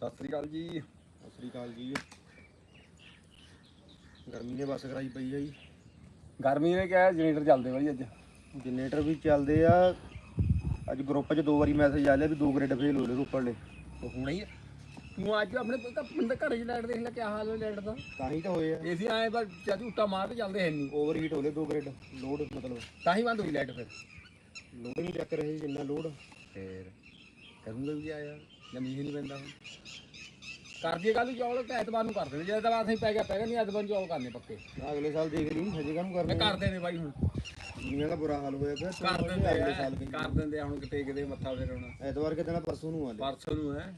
ਸਤਿ ਸ੍ਰੀ ਅਕਾਲ ਜੀ। ਸਤਿ ਸ੍ਰੀ ਅਕਾਲ ਜੀ। ਗਰਮੀ ਨੇ ਬਸ ਕਰਾਈ ਪਈ ਆ ਜੀ। ਗਰਮੀ ਨੇ ਕਿਹਾ ਜਨਰੇਟਰ ਚੱਲਦੇ ਬਾਈ ਅੱਜ। ਜਨਰੇਟਰ ਵੀ ਚੱਲਦੇ ਆ। ਅੱਜ ਗਰੁੱਪ 'ਚ ਦੋ ਵਾਰੀ ਮੈਸੇਜ ਆ ਲਿਆ ਵੀ ਦੋ ਗ੍ਰੇਡ ਫੇਲ ਹੋ ਲਏ ਰੋਪੜ ਲੈ ਉਹ ਹੁਣੇ ਹੀ ਆ। ਤੂੰ ਅੱਜ ਆਪਣੇ ਬੰਦੇ ਘਰੇ ਚ ਲਾਈਟ ਦੇਖ ਲੈ ਕੀ ਹਾਲ ਹੈ ਲਾਈਟ ਦਾ। ਤਾਂ ਹੀ ਤਾਂ ਹੋਏ ਆ। ਏਸੀ ਆਏ ਬਸ ਜਦ ਉੱਟਾ ਮਾਰ ਤੇ ਚੱਲਦੇ ਹੈ ਨਹੀਂ ਓਵਰ ਹੀਟ ਹੋ ਲਏ ਦੋ ਗ੍ਰੇਡ ਲੋਡ ਮਤਲਬ ਤਾਂ ਹੀ ਬੰਦ ਹੋਈ ਲਾਈਟ ਫਿਰ। ਲੋਡ ਨਹੀਂ ਚੱਕ ਰਹੇ ਜਿੰਨਾ ਲੋਡ ਫੇਰ ਕਰੂੰਗਾ ਵੀ ਆਇਆ ਜਾਂ ਮੀਂਹ ਨਹੀਂ ਪੈਂਦਾ ਹੁਣ। ਕਰ ਦਈਏ ਕੱਲ ਨੂੰ ਚੌਲ ਤੇ ਐਤਵਾਰ ਨੂੰ ਕਰ ਦੇਣੇ ਜੇ ਐਤਵਾਰ ਅਸੀਂ ਪੈ ਗਿਆ ਪੈ ਗਿਆ ਨਹੀਂ ਐਤਵਾਰ ਨੂੰ ਚੌਲ ਕਰਨੇ ਪੱਕੇ। ਅਗਲੇ ਸਾਲ ਦੇਖ ਲਈ ਹਜੇ ਕਾਹਨੂੰ ਮੈਂ ਕਰਨਾ ਕਰਦੇ ਨੇ ਬਾਈ ਹੁਣ। ਦੁਨੀਆ ਦਾ ਬੁਰਾ ਹਾਲ ਹੋਇਆ ਪਿਆ ਕਰ ਦਿੰਦੇ ਅਗਲੇ ਆ ਸਾਲ ਕਹੀ ਕਰ ਦਿੰਦੇ ਆ ਹੁਣ ਕਿਤੇ ਕਿਤੇ ਮੱਥਾ ਫੇਰ ਹੁਣ ਐਤਵਾਰ ਕਿਤੇ ਨਾ ਪਰਸੋਂ ਨੂੰ ਆ ਲੈ। ਪਰਸੋਂ ਨੂੰ ਹੈ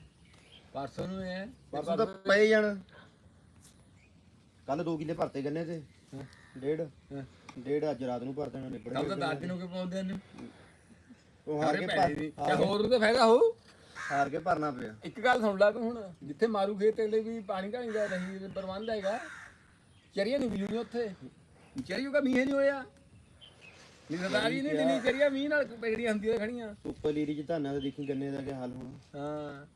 ਪਰਸੋਂ ਨੂੰ ਹੈ। ਪਰਸੋਂ ਤਾਂ ਪਏ ਜਾਣ। ਕੱਲ 2 ਕਿੱਲੇ ਭਰਤੇ ਗੰਨੇ ਤੇ। ਡੇਢ। ਹਾਂ। ਡੇਢ ਅੱਜ ਰਾਤ ਨੂੰ ਭਰ ਦੇਣਾ ਨਿਬੜ ਕੱਲ ਤਾਂ ਦਸ ਨੂੰ ਕਿ ਪਾਉਂਦੇ ਨੇ ਉਹ ਹਾਰ ਸਾਰੇ ਕੇ ਪੈਸੇ ਦੀ। ਭਰ- ਕਿਆ ਹੋਰ ਤਾਂ ਫਾਇਦਾ ਹੋ ਹਾਰ ਕੇ ਭਰਨਾ ਪਿਆ। ਇੱਕ ਗੱਲ ਸੁਣ ਲੈ ਤੂੰ ਹੁਣ ਜਿੱਥੇ ਮਾਰੂ ਖੇਤ ਲਈ ਵੀ ਪਾਣੀ ਢਾਣੀ ਦਾ ਨਹੀਂ ਪ੍ਰਬੰਧ ਹੈਗਾ। ਚਰੀਆਂ ਨਹੀਂ ਮਿਲੂਗੀਆਂ ਉੱਥੇ। ਚਰੀਓ ਕਾ ਮੀਂਹ ਨਹੀਂ ਹੋਇਆ। ਨਿਰਦਾਰੀ ਨਹੀਂ ਦਿਨੀ ਚਰੀਆਂ ਮੀਂਹ ਨਾਲ ਪਗੜੀਆਂ ਹੁੰਦੀਆਂ ਖੜੀਆਂ। ਉੱਪਰ ਲੀਰੀ ਚ ਧਾਨਾਂ ਦਾ ਦੇਖੀ ਗੰਨੇ ਦਾ ਕੀ ਹਾਲ ਹੋਣਾ। ਹਾਂ।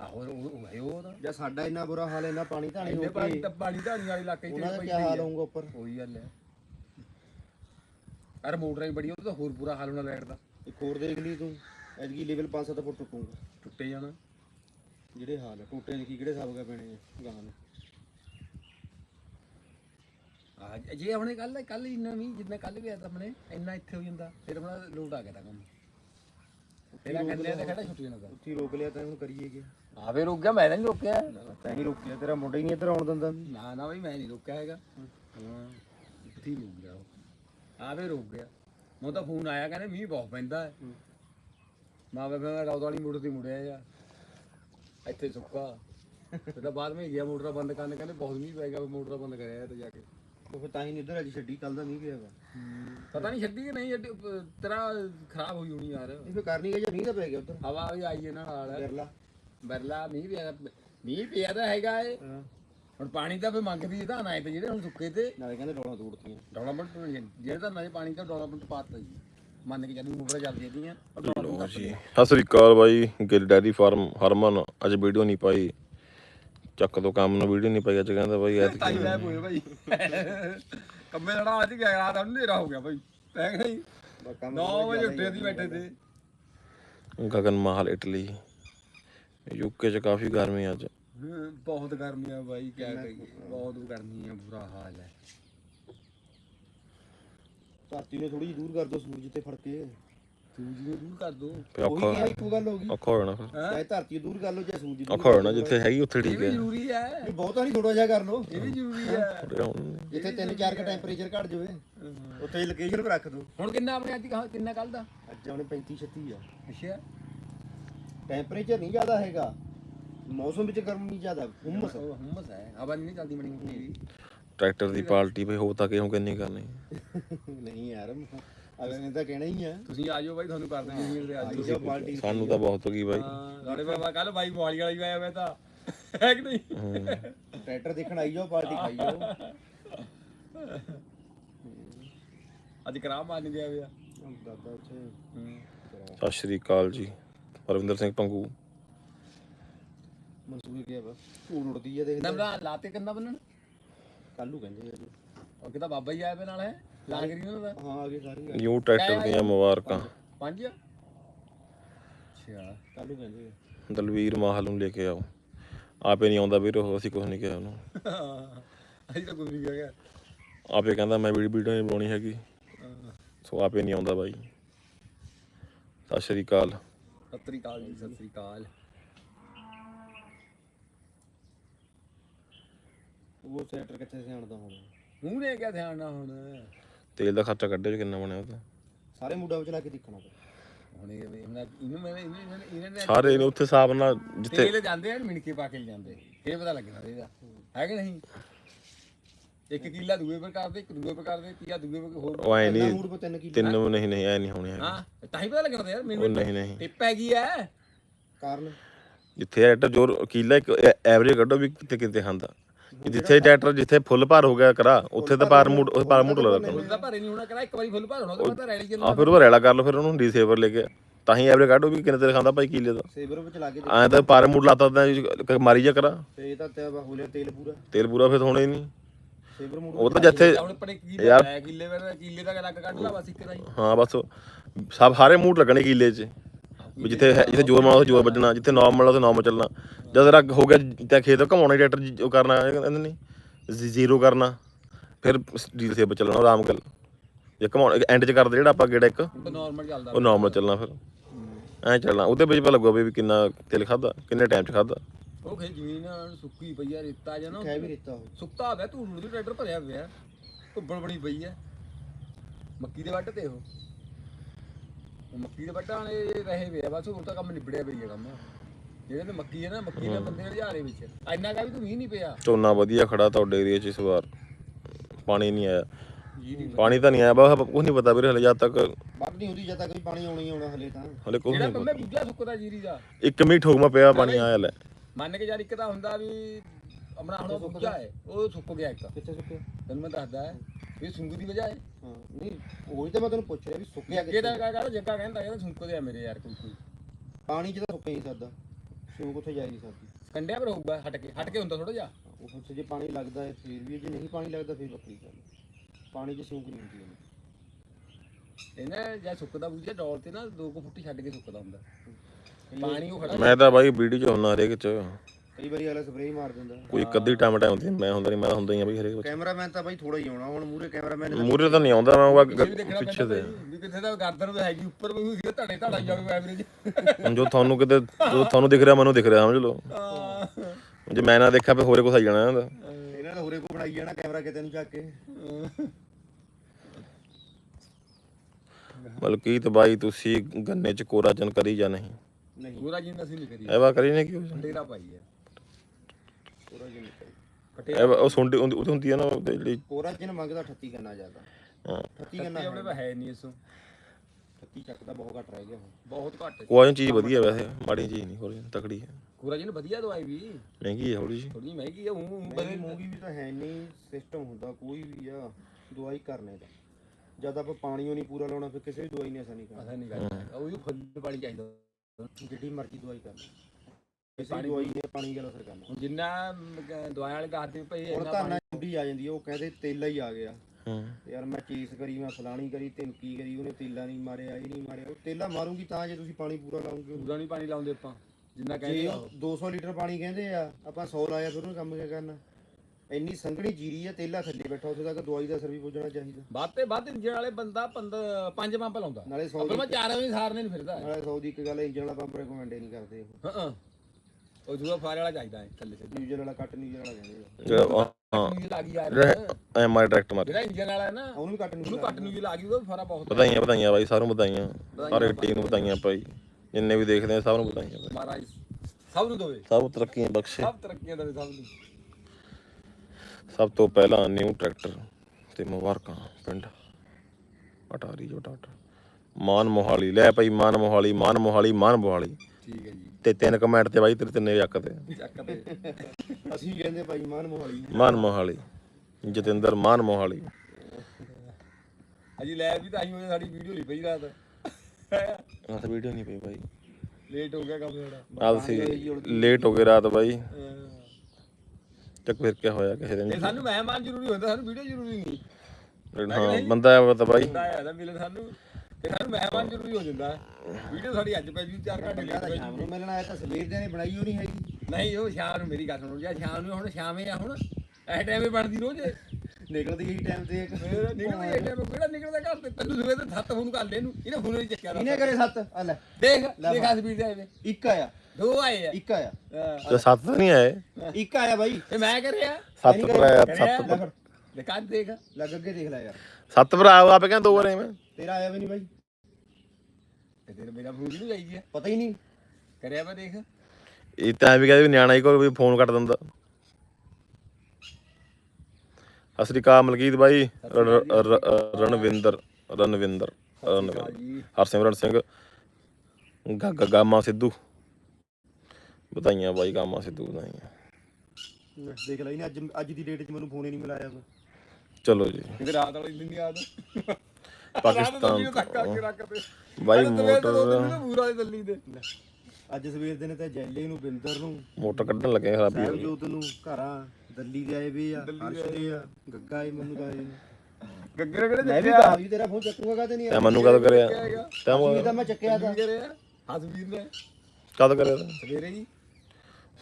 ਆਹੋ ਉਹ ਹੈ ਉਹ ਤਾਂ। ਜਾਂ ਸਾਡਾ ਇੰਨਾ ਬੁਰਾ ਹਾਲ ਇੰਨਾ ਪਾਣੀ ਧਾਣੀ ਹੋ ਪਾਣੀ ਕੇ ਤਾਂ ਪਾਣੀ ਢਾਣੀ ਵਾਲੇ ਇਲਾਕੇ 'ਚ ਦਾ ਕੀ ਹਾਲ। ਹੋਊਗਾ ਉੱਪਰ? ਉਹੀ ਗੱਲ ਹੈ। ਅਰ ਮੋਟਰਾਂ ਹੀ ਬੜੀ ਉਹ ਤਾਂ ਹੋਰ ਬੁਰਾ ਹਾਲ ਹੋਣਾ ਲਾਈਟ ਦਾ। ਇੱਕ ਹੋਰ ਦੇਖ ਲਈ ਤੂੰ। ਐਤਕੀ ਲੈਵਲ 5-7 ਫੁੱਟ ਟੁੱਟੂਗਾ। ਟੁੱਟੇ ਜਾਣਾ। ਜਿਹੜੇ ਹਾਲ ਆ ਟੁੱਟੇ ਦੇ ਕੀ ਕਿਹੜੇ ਹਿਸਾਬ ਕਾ ਪੈਣੇ ਆ ਗਾਂ ਨੂੰ। ਆ ਜੇ ਆਪਣੇ ਕੱਲ ਕੱਲ ਇੰਨਾ ਵੀ ਜਿੰਨਾ ਕੱਲ ਵੀ ਤਾਂ ਆਪਣੇ ਇੰਨਾ ਇੱਥੇ ਹੋ ਜਾਂਦਾ ਫਿਰ ਆਪਣਾ ਲੋਟ ਆ ਗਿਆ ਤਾਂ ਕੰਮ। ਤੇਰਾ ਕੰਨਿਆ ਤੇ ਖੜਾ ਛੁੱਟ ਜਾਣਾ ਤਾਂ ਉੱਥੇ ਹੀ ਰੋਕ ਲਿਆ ਤਾਂ ਹੁਣ ਕਰੀਏ ਕੀ? ਆਵੇ ਰੁਕ ਗਿਆ ਮੈਂ ਨਹੀਂ ਰੋਕਿਆ। ਤੈਂ ਹੀ ਰੋਕਿਆ ਤੇਰਾ ਮੁੰਡਾ ਹੀ ਨਹੀਂ ਇੱਧਰ ਆਉਣ ਦਿੰਦਾ। ਨਾ ਨਾ ਬਈ ਮੈਂ ਨਹੀਂ ਰੋਕਿਆ ਹੈਗਾ। ਹਾਂ। ਇੱਥੇ ਹੀ ਰੁਕ ਗਿਆ ਉਹ। ਆਵੇ ਰੁਕ ਗਿਆ। ਮੈਨੂੰ ਤਾਂ ਫੋਨ ਆਇਆ ਕਹਿੰਦੇ ਮੀਂਹ ਬਹੁਤ ਪੈਂਦਾ ਹੈ। ਮਾਂ ਬਾਪ ਮੈਂ ਰੌਦ ਵਾਲੀ ਮੋਟਰ ਤੇ ਮੁੜਿਆ ਆ ਇੱਥੇ ਸੁੱਕਾ। ਫਿਰ ਤਾਂ ਬਾਅਦ ਵਿੱਚ ਗਿਆ ਮੋਟਰ ਬੰਦ ਕਰਨ ਕਹਿੰਦੇ ਬਹੁਤ ਮੀਂਹ ਪੈ ਗਿਆ ਮੋਟਰ ਬੰਦ ਕਰਿਆ ਤੇ ਜਾ ਕੇ। ਉਹ ਫਿਰ ਤਾਂ ਹੀ ਨੀ ਇੱਧਰ ਅੱਜ ਛੱਡੀ ਕੱਲ ਦਾ ਨਹੀਂ ਪਿਆ ਵਾ। ਪਤਾ ਨਹੀਂ ਛੱਡੀ ਕਿ ਨਹੀਂ ਛੱਡੀ ਤੇਰਾ ਖਰਾਬ ਹੋਈ ਹੋਣੀ ਯਾਰ। ਇਹ ਫਿਰ ਕਰਨੀ ਕਿ ਜਾਂ ਨਹੀਂ ਤਾਂ ਪੈ ਗਿਆ ਉੱਧਰ? ਹਵਾ ਵੀ ਆਈ ਇਹਨਾਂ ਨਾਲ। ਬਿਰਲਾ। ਬਰਲਾ ਮੀਂਹ ਪਿਆ ਮੀਂਹ ਪਿਆ ਤਾਂ ਹੈਗਾ ਏ। ਹਾਂ। ਹੁਣ ਪਾਣੀ ਤਾਂ ਫੇ ਮੰਗਦੀ ਹੈ ਤਾਂ ਨਾ ਤੇ ਜਿਹੜੇ ਹੁਣ ਸੁੱਕੇ ਤੇ। ਨਾਲੇ ਕਹਿੰਦੇ ਡੋਲਾਂ ਤੋੜਤੀਆਂ ਡਵਲਪਮੈਂਟ ਜਿਹੜੇ ਤਾਂ ਨਾ ਪਾਣੀ ਤਾਂ ਡਵਲਪਮੈਂਟ ਪਾਤਾ ਜੀ। ਮੰਨ ਕੇ ਚੱਲੀ ਮੋਟਰ ਚੱਲਦੀ ਇਹਦੀਆਂ ਜੀ। ਸਤਿ ਸ੍ਰੀ ਅਕਾਲ ਬਾਈ ਗਿੱਲ ਡੈਰੀ ਫਾਰਮ ਹਰਮਨ ਅੱਜ ਵੀਡੀਓ ਨਹੀਂ ਪਾਈ। ਚੱਕ ਤੋਂ ਕੰਮ ਨੂੰ ਵੀਡੀਓ ਨਹੀਂ ਪਾਈ ਅੱਜ ਕਹਿੰਦਾ ਬਾਈ ਐਤ ਤਾਈ ਲੈ ਭਾਈ ਕੰਮੇ ਲੜਾ ਅੱਜ ਗਿਆ ਰਾਤ ਨੂੰ ਹਨੇਰਾ ਹੋ ਗਿਆ ਭਾਈ ਪੈ ਕੰਮ 9 ਵਜੇ ਉੱਠੇ ਸੀ ਬੈਠੇ ਤੇ ਗਗਨ ਮਹਾਲ ਇਟਲੀ। ਯੂਕੇ ਚ ਕਾਫੀ ਗਰਮੀ ਅੱਜ। ਬਹੁਤ ਗਰਮੀ ਆ ਭਾਈ ਕਿਆ ਕਰੀਏ ਬਹੁਤ ਗਰਮੀ ਆ ਬੁਰਾ ਹਾਲ ਹੈ ਧਰਤੀ ਨੂੰ ਥੋੜੀ ਦੂਰ ਕਰ ਦੋ ਸੂਰਜ ਤੇ ਫੜ ਕੇ। ਸੂਜੀ ਨੂੰ ਦੂਰ ਕਰ ਦੋ। ਉਹੀ ਔਖਾ ਕਿਹਾ ਇੱਕੋ ਗੱਲ ਹੋ ਗਈ। ਔਖਾ ਹੋ ਜਾਣਾ ਫਿਰ। ਚਾਹੇ ਧਰਤੀ ਦੂਰ ਕਰ ਲਓ ਚਾਹੇ ਸੂਰਜ ਦੂਰ ਔਖਾ ਹੋ ਜਾਣਾ ਜਿੱਥੇ ਹੈਗੀ ਉੱਥੇ ਇਹ ਠੀਕ ਵੀ ਹੈ। ਜ਼ਰੂਰੀ ਹੈ। ਨਹੀਂ ਬਹੁਤਾ ਨਹੀਂ ਥੋੜਾ ਜਿਹਾ ਕਰ ਲਓ। ਇਹ ਵੀ ਜ਼ਰੂਰੀ ਹੈ? ਹੁਣ ਜਿੱਥੇ 3-4 ਕ ਟੈਂਪਰੇਚਰ ਘਟ ਜਾਵੇ ਉੱਥੇ ਹੀ ਲੋਕੇਸ਼ਨ ਪਰ ਰੱਖ ਦੋ। ਹੁਣ ਕਿੰਨਾ ਆਪਣੇ ਅੱਜ ਕਹਾ ਕਿੰਨਾ ਕੱਲ ਦਾ? ਅੱਜ ਆਪਣੇ 35-36 ਆ। ਅੱਛਾ। ਟੈਂਪਰੇਚਰ ਨਹੀਂ ਜ਼ਿਆਦਾ ਹੈਗਾ। ਮੌਸਮ ਵਿੱਚ ਗਰਮੀ ਜ਼ਿਆਦਾ ਹੁਮਸ। ਉਹ ਹਮਸ ਹੈ। ਹਵਾ ਨਹੀਂ ਚੱਲਦੀ ਮਣੀ ਮੋਟੀ ਵੀ ਟਰੈਕਟਰ ਦੀ ਪਾਲਟੀ ਬਈ ਹੋ ਤਾਂ ਕਿ ਹੁਣ ਕਿੰਨੀ ਕਰਨੀ? ਨਹੀਂ ਯਾਰ ਅਗਲੇ ਨੇ ਤਾਂ ਕਹਿਣਾ ਹੀ ਆ। ਤੁਸੀਂ ਆ ਜਾਓ ਬਾਈ ਤੁਹਾਨੂੰ ਕਰ ਦਿੰਦੇ ਜੀ ਤੇ ਆ ਜਾਓ। ਜੋ ਪਾਰਟੀ ਸਾਨੂੰ ਤਾਂ ਬਹੁਤ ਹੋ ਗਈ ਬਾਈ। ਹਾਂ ਸਾਡੇ ਬਾਬਾ ਕੱਲ ਬਾਈ ਮੋਹਾਲੀ ਵਾਲਾ ਵੀ ਆਇਆ ਹੋਇਆ ਤਾਂ। ਹੈ ਕਿ ਨਹੀਂ? ਟਰੈਕਟਰ ਦੇਖਣ ਆਈ ਜਾਓ ਪਾਰਟੀ ਖਾਈ ਜਾਓ। ਅੱਜ ਕਰਾਮ ਮੰਨ ਗਿਆ ਵਿਆ ਦਾਦਾ ਉੱਥੇ। ਸਤਿ ਸ੍ਰੀ ਅਕਾਲ ਜੀ। ਪਰਵਿੰਦਰ ਸਿੰਘ ਪੰਗੂ। ਮਨਸੂਰ ਗਿਆ ਬਸ ਧੂੜ ਉੜਦੀ ਆ ਦੇਖ ਨੰਬਰ ਲਾਤੇ ਕੰਨਾ ਬੰਨਣ। ਕੱਲੂ ਕਹਿੰਦੇ ਆ ਜੀ। ਉਹ ਕਿਤਾ ਬਾਬਾ ਹੀ ਆਇਆ ਵੇ ਨਾਲ ਹੈ। ਲਾਂਗਰੀ ਉਹਨਾਂ ਦਾ ਹਾਂ ਆ ਗਏ ਸਾਰੇ ਨਿਊ ਟਰੈਕਟਰ ਦੀਆਂ ਮੁਬਾਰਕਾਂ। ਪੰਜ ਅੱਛਾ। ਕੱਲੂ ਕਹਿੰਦੇ। ਦਲਵੀਰ ਮਾਹਲ ਨੂੰ ਲੈ ਕੇ ਆਓ। ਆਪੇ ਨਹੀਂ ਆਉਂਦਾ ਵੀਰ ਉਹ ਅਸੀਂ ਕੁਝ ਨਹੀਂ ਕਿਹਾ ਉਹਨੂੰ। ਅਜੀ ਤਾਂ ਕੁਝ ਨਹੀਂ ਗਿਆ ਆਪੇ ਕਹਿੰਦਾ ਮੈਂ ਵੀਡੀਓ ਵੀਡੀਓ ਨਹੀਂ ਬਣਾਉਣੀ ਹੈਗੀ। ਸੋ ਆਪੇ ਨਹੀਂ ਆਉਂਦਾ ਬਾਈ। ਸਤਿ ਸ਼੍ਰੀ ਅਕਾਲ। ਸਤਿ ਸ੍ਰੀ ਅਕਾਲ ਜੀ ਸਤਿ ਸ੍ਰੀ ਅਕਾਲ। ਉਹ ਸੈਕਟਰ ਕਿੱਥੇ ਸਿਆਣਦਾ ਹੁਣ? ਮੂੰਹ ਨੇ ਕਿਆ ਧਿਆਨ ਨਾ ਹੁਣ। ਤੇਲ ਦਾ ਖਰਚਾ ਕੱਢੇ ਚ ਕਿੰਨਾ ਬਣਿਆ ਉਹਦਾ ਸਾਰੇ ਮੁੰਡਾ ਵਿੱਚ ਲਾ ਕੇ ਦੇਖਣਾ ਪਿਆ ਹੁਣ ਇਹ ਹੁਣ ਇਹਨੂੰ ਮੈਂ ਇਹਨੂੰ ਇਹਨਾਂ ਨੇ ਸਾਰੇ ਨੇ ਉੱਥੇ ਹਿਸਾਬ ਨਾਲ ਜਿੱਥੇ ਤੇਲ ਜਾਂਦੇ ਆ ਮਿਣਕੇ ਪਾ ਕੇ ਜਾਂਦੇ। ਇਹ ਪਤਾ ਲੱਗਣਾ ਇਹਦਾ। ਹੈ ਕਿ ਨਹੀਂ? ਇੱਕ ਕਿੱਲਾ ਦੂਏ ਪਰ ਕਰਦੇ ਇੱਕ ਦੂਏ ਪਰ ਕਰਦੇ ਤੀਆ ਦੂਏ ਪਰ ਹੋਰ ਉਹ ਐ ਨਹੀਂ ਮੂਡ ਤਿੰਨ ਨਹੀਂ ਨਹੀਂ ਐ ਨਹੀਂ ਹੋਣੇ ਹੈਗੇ। ਹਾਂ ਤਾਂ ਹੀ ਪਤਾ ਲੱਗਣਾ ਯਾਰ ਉਹ ਮੈਨੂੰ ਨਹੀਂ ਨਹੀਂ। ਟਿਪ ਗਈ ਐ ਕਾਰਨ? ਜਿੱਥੇ ਟਰੈਕਟਰ ਜੋਰ ਕੀਲਾ ਇੱਕ ਐਵਰੇਜ ਕੱਢੋ ਵੀ ਕਿਤੇ ਕਿਤੇ ਖਾਂਦਾ। ਜਿੱਥੇ ਟਰੈਕਟਰ ਜਿੱਥੇ ਫੁੱਲ ਭਾਰ ਹੋ ਗਿਆ ਕਰਾ ਉੱਥੇ ਤਾਂ ਪਾਰ ਮੂਡ ਉਹ ਪਾਰ ਮੂਡ ਲੱਗਦਾ ਫੁੱਲ ਤਾਂ ਭਰੇ ਨਹੀਂ ਹੋਣਾ ਕਰਾ ਇੱਕ ਵਾਰੀ ਫੁੱਲ ਭਰ ਹੋਣਾ ਉਹਦੇ ਬਾਅਦ ਤਾਂ ਰੈਲੀ ਚੱਲਣਾ ਆ ਫਿਰ ਉਹ ਰੈਲਾ ਕਰ ਲਓ ਫਿਰ ਉਹਨੂੰ ਡੀਸੇਵਰ ਲੈ ਕੇ ਤਾਂ ਹੀ ਐਵਰੇਜ ਕੱਢੋ ਵੀ ਕਿੰਨੇ ਤੇਰੇ ਖਾਂਦਾ ਭਾਈ ਕਿੱਲੇ ਦਾ ਸੇਵਰ ਵਿੱਚ ਲਾ ਕੇ ਦੇ ਐਂ ਤਾਂ ਪਾਰੇ ਮੂਡ ਲਾਤਾ ਤਾਂ ਮਾਰੀ ਜਾ ਕਰਾ ਤੇ ਇਹ ਤਾਂ ਤੇ ਤੇਲ ਪੂਰਾ ਤੇਲ ਪੂਰਾ ਫਿਰ ਹੋਣਾ ਹੀ ਨਹੀਂ ਸੇਵਰ ਮੂਡ ਉਹ ਤਾਂ ਜਿੱਥੇ ਯਾਰ- ਲੈ ਕਿੱਲੇ ਵੇਰ ਕਿੱਲੇ ਦਾ ਲੱਗ ਕੱਢ ਲਾ ਬਸ ਇੱਕ ਦਾ ਹੀ ਹਾਂ ਬਸ ਸਭ ਸਾਰੇ ਮੂਡ ਲੱਗਣੇ ਕਿੱਲੇ 'ਚ ਵੀ ਜਿੱਥੇ ਹੈ- ਜਿੱਥੇ ਜ਼ੋਰ ਮਾਰੋ ਜ਼ੋਰ ਵੱਜਣਾ ਜਿੱਥੇ ਨਾਰਮਲ ਆ ਉੱਥੇ ਨਾਰਮਲ ਚੱਲਣਾ। ਜਦ ਰੱਗ ਹੋ ਗਿਆ ਤਾਂ ਖੇਤ ਘਮਾਉਣਾ ਟਰੈਕਟਰ ਉਹ ਕਰਨਾ ਇਹ ਕਹਿੰਦੇ ਨਹੀਂ ਜ਼ੀਰੋ ਕਰਨਾ। ਫਿਰ ਡੀਲ ਸੇਬ ਚੱਲਣਾ ਆਰਾਮ ਗੱਲ ਜੇ ਘਮਾਉਣਾ ਐਂਡ 'ਚ ਕਰਦੇ ਜਿਹੜਾ ਆਪਾਂ ਗੇੜਾ ਇੱਕ ਨਾਰਮਲ ਚੱਲਦਾ ਉਹ ਨਾਰਮਲ ਚੱਲਣਾ ਫਿਰ। ਐਂ ਚੱਲਣਾ। ਉਹਦੇ ਵਿੱਚ ਪਤਾ ਲੱਗੂਗਾ ਵੀ ਕਿੰਨਾ ਤੇਲ ਖਾਦਾ ਕਿੰਨੇ ਟਾਈਮ 'ਚ ਖਾਦਾ ਉਹ ਖੇ ਜ਼ਮੀਨ ਸੁੱਕੀ ਪਈ ਆ ਰੇਤਾ ਜਾਂ ਨਾ। ਕਹਿ ਵੀ ਦਿੱਤਾ ਉਹ। ਸੁੱਕਾ ਹੋਇਆ ਧੂੜ ਦੀ ਟਰੈਕਟਰ ਭਰਿਆ ਹੋਇਆ ਧੁੱਬੜ ਬਣੀ ਪਈ ਐ ਮੱਕੀ ਦੇ ਵੱਢ ਤੇ ਉਹ। ਮੱਕੀ ਦੇ ਵੱਢਾਂ ਵਾਲੇ ਰਹੇ ਵੇ ਆ ਬਸ ਹੋਰ ਤਾਂ ਕੰਮ ਨਿਬੜਿਆ ਪਈ ਆ ਕੰਮ। ਜਿਹੜੇ ਤੇ ਮੱਕੀ ਹੈ ਨਾ ਮੱਕੀ ਦੇ ਬੰਦੇ ਹਜ਼ਾਰੇ ਵਿੱਚ। ਇੰਨਾ ਕਾ ਵੀ ਤੂੰ ਮੀਂਹ ਨਹੀਂ ਪਿਆ। ਝੋਨਾ ਵਧੀਆ ਖੜਾ ਤੁਹਾਡੇ ਏਰੀਆ 'ਚ ਇਸ ਵਾਰ। ਪਾਣੀ ਨਹੀਂ ਆਇਆ। ਜੀ ਪਾਣੀ ਤਾਂ ਨਹੀਂ ਆਇਆ ਬਸ ਕੁਝ ਨਹੀਂ ਪਤਾ ਵੀਰੇ ਹਲੇ ਜਦ ਤੱਕ। ਵੱਧ ਨਹੀਂ ਹੁੰਦੀ ਜਦ ਤੱਕ ਵੀ ਪਾਣੀ ਆਉਣਾ ਹੀ ਆਉਣਾ ਹਲੇ ਤਾਂ। ਹਲੇ ਕੁਝ ਜਿਹੜਾ ਨਹੀਂ ਬੰਦਾ ਬੁੱਝਾ ਸੁੱਕਦਾ ਜੀਰੀ ਦਾ। ਇੱਕ ਮਿੰਟ ਠੋਕਮਾ ਪਿਆ ਪਾਣੀ ਆਇਆ ਲੈ ਮੰਨ ਕੇ ਯਾਰ ਇੱਕ ਤਾਂ ਹੁੰਦਾ ਵੀ ਆਪਣਾ ਹੁਣ ਬੁੱਝਾ ਹੈ। ਉਹ ਸੁੱਕ ਗਿਆ ਇੱਕ। ਕਿੱਥੇ ਸੁੱਕਿਆ ਤੈਨੂੰ ਮੈਂ ਦੱਸਦਾ ਹੈ ਵੀ ਸੁੰਗੂ ਦੀ ਵਜ੍ਹਾ ਹੈ। ਹਾਂ ਨਹੀਂ ਉਹੀ ਤਾਂ ਮੈਂ ਤੈਨੂੰ ਪੁੱਛ ਰਿਹਾ ਵੀ ਸੁੱਕਿਆ ਅੱਗੇ ਕਿੱਥੇ? ਦਾ ਕਹਿੰਦਾ ਜੱਗਾ ਕਹਿੰਦਾ ਕਹਿੰਦਾ ਸੁੰਕਦੇ ਆ ਮੇਰੇ ਯਾਰ ਕੋਈ ਕੋਈ। ਪਾਣੀ ਚ ਤਾਂ ਸੁੱਕ ਨਹੀਂ ਸਕਦਾ ਸ਼ੂਕ ਉੱਥੇ ਜਾ ਹੀ ਨਹੀਂ ਸਕਦੀ ਕੰਡਿਆ ਪਰ ਹੋਊਗਾ ਹਟ ਕੇ ਹਟ ਕੇ ਹੁੰਦਾ ਥੋੜਾ ਜਿਹਾ। ਉਹ ਫਿਰ ਜੇ ਪਾਣੀ ਲੱਗਦਾ ਹੈ ਫਿਰ ਵੀ ਜੇ ਨਹੀਂ ਪਾਣੀ ਲੱਗਦਾ ਫਿਰ ਵੱਖਰੀ ਗੱਲ। ਪਾਣੀ 'ਚ ਸ਼ੂਕ ਨਹੀਂ ਹੁੰਦੀ ਉਹਨੂੰ। ਇਹਨਾਂ ਜਾਂ ਸੁੱਕਦਾ ਬੁੱਝਾ ਡੋਲ ਤੇ ਨਾ ਦੋ ਕੁ ਫੁੱਟ ਛੱਡ ਕੇ ਸੁੱਕਦਾ ਹੁੰਦਾ। ਪਾਣੀ ਉਹ ਖੜਾ ਮੈਂ ਤਾਂ ਬਾਈ ਵੀਡੀਓ 'ਚ ਹੁੰਨਾ ਹਰੇਕ 'ਚ ਕਈ ਵਾਰੀ ਵਾਲਾ ਸਪਰੇਅ ਮਾਰ ਦਿੰਦਾ। ਕੋਈ ਇੱਕ ਅੱਧੀ ਟਾਈਮ ਟਾਈਮ ਹੁੰਦੀ ਮੈਂ ਹੁੰਦਾ ਨਹੀਂ ਮੈਂ ਤਾਂ ਹੁੰਦਾ ਹੀ ਆ ਬਈ ਹਰੇਕ ਵਿੱਚ। ਕੈਮਰਾਮੈਨ ਤਾਂ ਬਾਈ ਥੋੜਾ ਹੀ ਆਉਣਾ ਹੁਣ ਮੂਰੇ ਕੈਮਰਾਮੈਨ ਮੂਰੇ ਤਾਂ ਨਹੀਂ ਆਉਂਦਾ ਮੈਂ ਉਹ ਦੇਖਣਾ ਪਿੱਛੇ ਤੇ। ਵੀ ਕਿੱਥੇ ਦਾ ਗਰਦਨ ਵੀ ਹੈਗੀ ਉੱਪਰ ਵੀ ਹੋਈ ਧੜੇ ਧੜਾ ਜਾਵੇ ਐਵਰੇਜ ਹੁਣ ਜੋ ਤੁਹਾਨੂੰ ਕਿਤੇ ਜੋ ਤੁਹਾਨੂੰ ਦਿਖ ਰਿਹਾ ਮੈਨੂੰ ਦਿਖ ਰਿਹਾ ਸਮਝ ਲਓ। ਜੇ ਮੈਂ ਨਾ ਦੇਖਿਆ ਫਿਰ ਹੋਰੇ ਕੁਛ ਆਈ ਜਾਣਾ ਇਹਦਾ ਇਹਨਾਂ ਦਾ ਹੋਰੇ ਕੋ ਬਣਾਈ ਜਾਣਾ ਕੈਮਰਾ ਕਿਤੇ ਨੂੰ ਚੱਕ ਕੇ। ਮਲਕੀਤ ਬਾਈ ਤੁਸੀਂ ਗੰਨੇ 'ਚ ਕੋਰਾਜਨ ਕਰੀ ਜਾਂ ਨਹੀਂ? ਨਹੀਂ। ਪੂਰਾ ਜਿੰਨਾ ਅਸੀਂ ਨਹੀਂ ਕਰੀ। ਇਹ ਵਾ ਕਰੀ ਨੇ ਕੀ ਹੋਇਆ? ਡੇਰਾ ਪਾਈ ਹੈ ਕੋਰਾ ਜੀ ਨਹੀਂ ਕਟੇ ਇਹ ਉਹ ਸੁੰਡੀ ਉਹਦੀ ਉਹਦੀ ਹੁੰਦੀ ਆ ਨਾ ਉਹਦੇ ਜਿਹੜੀ ਕੋਰਾ ਜੀ ਨੂੰ ਮੰਗਦਾ 38 ਕਰਨਾ ਜ਼ਿਆਦਾ। ਹਾਂ। 38 ਕਰਨਾ ਆਪਣੇ ਕੋਲ ਹੈ ਨਹੀਂ। ਇਸੋਂ। 38 ਚੱਕਦਾ ਬਹੁਤ ਘੱਟ ਰਹਿ ਗਿਆ ਹੁਣ। ਬਹੁਤ ਘੱਟ। ਕੋਰਾਜਨ ਚੀਜ਼ ਵਧੀਆ ਵੈਸੇ ਮਾੜੀ ਚੀਜ਼ ਨਹੀਂ ਕੋਰਾਜਨ ਤਕੜੀ ਹੈ। ਪੂਰਾ ਜਿਨ ਵਧੀਆ ਦਵਾਈ ਵੀ। ਮਹਿੰਗੀ ਹੈ ਥੋੜੀ ਜਿਹੀ। ਥੋੜੀ ਮਹਿੰਗੀ ਹੈ ਉਹ ਬੜੀ ਮੂੰਗੀ ਵੀ ਤਾਂ ਹੈ ਨਹੀਂ ਸਿਸਟਮ ਹੁੰਦਾ ਕੋਈ ਵੀ ਆ ਦਵਾਈ ਕਰਨੇ ਦਾ ਜਦ ਆਪਾਂ ਪਾਣੀਓ ਨਹੀਂ ਪੂਰਾ ਲਾਉਣਾ ਫਿਰ ਕਿਸੇ ਵੀ ਦਵਾਈ ਨੇ ਅਸਰ ਨਹੀਂ ਕਰਨਾ ਨਹੀਂ ਕਰਦਾ ਉਹ ਵੀ ਫੁੱਲ ਪਾਣੀ ਚਾਹੀਦਾ। ਜਿੱਡੀ ਮਰਜ਼ੀ ਦਵਾਈ ਕਰ ਵੀ ਦਵਾਈ ਨੇ ਪਾਣੀ ਗੱਲ ਅਸਰ ਕਰਨਾ। ਹੁਣ ਜਿੰਨਾ ਦਵਾਈਆਂ ਵਾਲੇ ਦੱਸਦੇ ਵੀ ਭਈ ਹੁਣ ਇੰਨਾ ਧਾਨਾ ਚੁੰਡੀ ਆ ਜਾਂਦੀ ਆ ਉਹ ਕਹਿੰਦੇ ਤੇਲਾ ਹੀ ਆ ਗਿਆ। ਹੂੰ। ਯਾਰ ਮੈਂ ਚੀਜ਼ ਕਰੀ ਮੈਂ ਫਲਾਣੀ ਕਰੀ ਤਿੰਕੀ ਕਰੀ ਉਹਨੇ ਤੇਲਾ ਨਹੀਂ ਮਾਰਿਆ ਇਹ ਨਹੀਂ ਮਾਰਿਆ ਉਹ ਤੇਲਾ ਮਾਰੂਗੀ ਤਾਂ ਜੇ ਤੁਸੀਂ ਪਾਣੀ ਪੂਰਾ ਲਾਉਂਗੇ ਪੂਰਾ ਨਹੀਂ ਪਾਣੀ ਲਾਉਂਦੇ ਆਪਾਂ ਜਿੰਨਾ ਜੇ ਕਹਿੰਦੇ ਉਹ 200 ਲੀਟਰ ਪਾਣੀ ਕਹਿੰਦੇ ਆ ਆਪਾਂ 100 ਲਾਇਆ ਫਿਰ ਉਹਨੂੰ ਕੰਮ ਕਿਆ ਕਰਨਾ। ਇੰਨੀ ਸੰਘਣੀ ਜੀਰੀ ਆ ਤੇਲਾ ਥੱਲੇ ਬੈਠਾ ਉੱਥੇ ਤੱਕ ਦਵਾਈ ਦਾ ਅਸਰ ਵੀ ਪੁੱਜਣਾ ਚਾਹੀਦਾ। ਵੱਧ ਤੇ ਵੱਧ ਇੰਜਣ ਵਾਲੇ ਬੰਦਾ ਪੰਦ ਪੰਜ ਪੰਪ ਲਾਉਂਦਾ। ਨਾਲੇ 100 ਅਬਲ ਮੈਂ ਚਾਰ ਵਜੇ ਸਾਰਨੇ ਨਹੀਂ ਫਿਰਦਾ। ਨਾਲੇ 100 ਦੀ ਇੱਕ ਗੱਲ ਇੰਜਨ ਵਾਲਾ ਪੰਪ ਰეკਮੈਂਡ ਨਹੀਂ ਕਰਦੇ ਉਹ। ਹਾਂ। ਉਹ ਦੂਆ ਫਾਰੇ ਵਾਲਾ ਚਾਹੀਦਾ ਹੈ ਥੱਲੇ ਤੇ ਨਿਊਜ਼ਲ ਵਾਲਾ ਕੱਟ ਨਿਊਜ਼ਲ ਵਾਲਾ ਕਹਿੰਦੇ ਆ। ਹਾਂ। ਨਿਊਜ਼ ਆ ਗਈ ਯਾਰ। ਐ ਮਾਰ ਡਾਇਰੈਕਟ ਮਾਰ। ਜਿਹੜਾ ਇੰਜਨ ਵਾਲਾ ਹੈ ਨਾ ਉਹਨੂੰ ਵੀ ਕੱਟ ਉਹਨੂੰ ਕੱਟ ਨਿਊਜ਼ ਆ ਗਈ ਉਹਦਾ ਫਾਰਾ ਬਹੁਤ ਹੈ। ਵਧਾਈਆਂ ਵਧਾਈਆਂ ਬਾਈ ਸਾਰਿਆਂ ਨੂੰ ਵਧਾਈਆਂ। ਸਾਰੇ ਟੀਮ ਨੂੰ ਵਧਾਈਆਂ ਭਾਈ ਜਿੰਨੇ ਵੀ ਦੇਖਦੇ ਆ ਸਭ ਨੂੰ ਵਧਾਈਆਂ ਮਹਾਰਾਜ ਸਭ ਨੂੰ ਦੋਵੇ। ਸਭ ਤਰੱਕੀਆਂ ਬਖਸ਼ੇ। ਸਭ ਤਰੱਕੀਆਂ ਦੇਵੇ ਸਭ ਨੂੰ। ਸਭ ਤੋਂ ਪਹਿਲਾਂ ਨਿਊ ਟਰੈਕਟਰ ਤੇ ਮੁਬਾਰਕਾਂ ਪਿੰਡ। ਅਟਾਰੀ ਜੋ ਟਾਟਾ ਮਾਨ ਮੋਹਾਲੀ। ਲੈ ਭਾਈ ਮਾਨ ਮੋਹਾਲੀ ਮਾਨ ਮੋਹਾਲੀ ਮਾਨ ਮੋਹਾਲੀ। ਠੀਕ ਹੈ ਜੀ। ਤੇ ਤਿੰਨ ਕਮੈਂਟ ਤੇ ਬਾਈ ਤੇਰੇ ਤਿੰਨੇ ਯੱਕ ਤੇ। ਚੱਕ ਤੇ। ਅਸੀਂ ਕਹਿੰਦੇ ਭਾਈ ਮਾਨ ਮੋਹਾਲੀ। ਮਾਨ ਮੋਹਾਲੀ। ਜਤਿੰਦਰ ਮਾਨ ਮੋਹਾਲੀ। ਅਜੀ ਲੈ ਵੀ ਤਾਂ ਆਈ ਹੋਈ ਸਾਡੀ ਵੀਡੀਓ ਨਹੀਂ ਪਈ ਰਾਤ। ਤਾਂ ਵੀਡੀਓ ਨਹੀਂ ਪਈ ਬਾਈ। ਲੇਟ ਹੋ ਗਿਆ ਕੰਮ ਸਾਡਾ ਆਹ ਸੀ ਲੇਟ ਹੋ ਗਏ ਰਾਤ ਬਾਈ। ਚੱਕ ਫਿਰ ਕੀ ਹੋਇਆ ਕਿਸੇ ਦਿਨ? ਸਾਨੂੰ ਮਹਿਮਾਨ ਜ਼ਰੂਰੀ ਹੁੰਦਾ ਸਾਨੂੰ ਵੀਡੀਓ ਜ਼ਰੂਰੀ ਨਹੀਂ। ਹਾਂ ਬੰਦਾ ਆਇਆ ਤਾਂ ਬਾਈ। ਹੁੰਦਾ ਹੈ ਮਿਲੇ ਸਾਨੂੰ। ਤੇ ਸਾਨੂੰ ਮਹਿਮਾਨ ਜ਼ਰੂਰੀ ਹੋ ਜਾਂਦਾ। ਵੀਡੀਓ ਸਾਡੀ ਅੱਜ ਪੈ ਜੂ 4 ਘੰਟੇ ਲੇਟ ਪੈ ਸ਼ਾਮ ਨੂੰ ਮਿਲਣਾ ਆਇਆ ਤਾਂ ਸਵੇਰ ਦੇ ਨੇ ਬਣਾਈ ਨਹੀਂ ਹੈਗੀ। ਜੂ ਨਹੀਂ ਉਹ ਸ਼ਾਮ ਨੂੰ ਮੇਰੀ ਗੱਲ ਸੁਣੋ ਜਾਂ ਸ਼ਾਮ ਨੂੰ ਹੁਣ ਸ਼ਾਮੇ ਆ ਹੁਣ। ਐ ਟਾਈਮੇ ਬਣਦੀ ਰੋਜ਼। ਨਿਕਲਦੀ ਹੀ ਟਾਈਮ ਤੇ ਇੱਕ। ਫੇਰ ਨਿਕਲਦੀ ਐ ਟਾਈਮ ਕਿਹੜਾ ਨਿਕਲਦਾ ਘਰ ਤੇ? ਤੈਨੂੰ ਸਵੇਰ ਤੇ ਸੱਤ ਫੋਨ ਕਰ ਲੈ ਇਹਨੂੰ ਇਹਨੇ ਫੋਨ ਨਹੀਂ ਚੱਕਿਆ ਇਹਨੇ ਕਰੇ ਸੱਤ? ਆ ਲੈ। ਦੇਖ ਦੇਖ ਆ ਸਪੀਡ ਆਏ ਇੱਕ ਆਇਆ। ਦੋ ਆਏ ਆ। ਇੱਕ ਆਇਆ। ਹਾਂ। ਤੇ ਸੱਤ ਤਾਂ ਨਹੀਂ ਆਏ? ਇੱਕ ਆਇਆ ਬਾਈ। ਤੇ ਮੈਂ ਕਰਿਆ। ਸੱਤ ਭਰਾ ਲੈ ਸੱਤ ਫੜ। ਦੇਖਾ ਦੇਖ। ਲੱਗ ਅੱਗੇ ਦੇਖ ਲੈ ਯਾਰ। ਸੱਤ ਭਰਾ ਆਪੇ ਕਹਿੰਦੇ ਦੋ ਵਾਰੇ ਮੈਂ। ਤੇਰਾ ਆਇਆ ਵੀ ਨਹੀਂ ਬਾਈ। ਤੇ ਤੇਰਾ ਮੇਰਾ ਫੋਨ ਨਹੀਂ ਜਾਈ ਗਿਆ ਪਤਾ ਹੀ ਨਹੀਂ। ਕਰਿਆ ਮੈਂ ਦੇਖ। ਇਹ ਤਾਂ ਵੀ ਕਹਿੰਦੇ ਵੀ ਨਿਆਣਾ ਹੀ ਕੋਈ ਵੀ ਫੋਨ ਕੱਟ ਦਿੰਦਾ। ਅਕਾਲ ਮਲਕੀਤ ਬਾਈ ਰ- ਰ- ਰਣਵਿੰਦਰ ਰਣਵਿੰਦਰ ਰਣਵਿੰਦਰ। ਹਰਸਿਮਰਨ ਸਿੰਘ ਗਾ- ਗਾ- ਗਾਮਾ ਸਿੱਧੂ। ਵਧਾਈਆਂ ਬਾਈ ਗਾਮਾ ਸਿੱਧੂ ਵਧਾਈਆਂ। ਦੇਖ ਲੈ ਇਹਨੇ ਅੱਜ ਅੱਜ ਦੀ ਡੇਟ 'ਚ ਮੈਨੂੰ ਫੋਨ ਹੀ ਨਹੀਂ ਮਿਲਾਇਆ ਵਾ। ਚਲੋ ਜੀ। ਰਾਤ ਵਾਲੀ ਦਿਨ ਦੀ ਯਾਦ। ਪਾਕਿਸਤਾਨ ਕੇ ਬਾਈ ਮੋਟਰ ਮੋਟਰ ਪੂਰਾ ਦਿੱਲੀ ਦੇ। ਅੱਜ ਸਵੇਰ ਦੇ ਨੇ ਤਾਂ ਜੈਲੇ ਨੂੰ ਬਿੰਦਰ ਨੂੰ। ਮੋਟਰ ਕੱਢਣ ਲੱਗੇ ਖਰਾਬੀ। ਹੋ ਗਈ ਸਾਹਿਬਜੋਤ ਨੂੰ ਘਰਾਂ ਦਿੱਲੀ ਦੇ ਆਏ ਵੀ ਆ ਹਰਸ਼ ਦੇ ਆ ਗੱਗਾ ਆਏ ਮੈਨੂੰ ਆਏ ਨੀ। ਗੱਗੇ ਕਿਹੜੇ ਮੈਂ ਵੀ ਕਹਾ ਵੀ ਤੇਰਾ ਫੋਨ ਚੱਕੂਗਾ ਕਾਤੇ ਨਹੀਂ? ਤੈਂ ਮੈਨੂੰ ਕਦ ਕਰਿਆ? ਤੈਂ ਮੈਂ ਚੱਕਿਆ ਤਾਂ। ਕਰਿਆ? ਹਸਬੀਰ ਨੇ। ਕਦ ਕਰਿਆ ਤੈਂ? ਸਵੇਰੇ ਜੀ।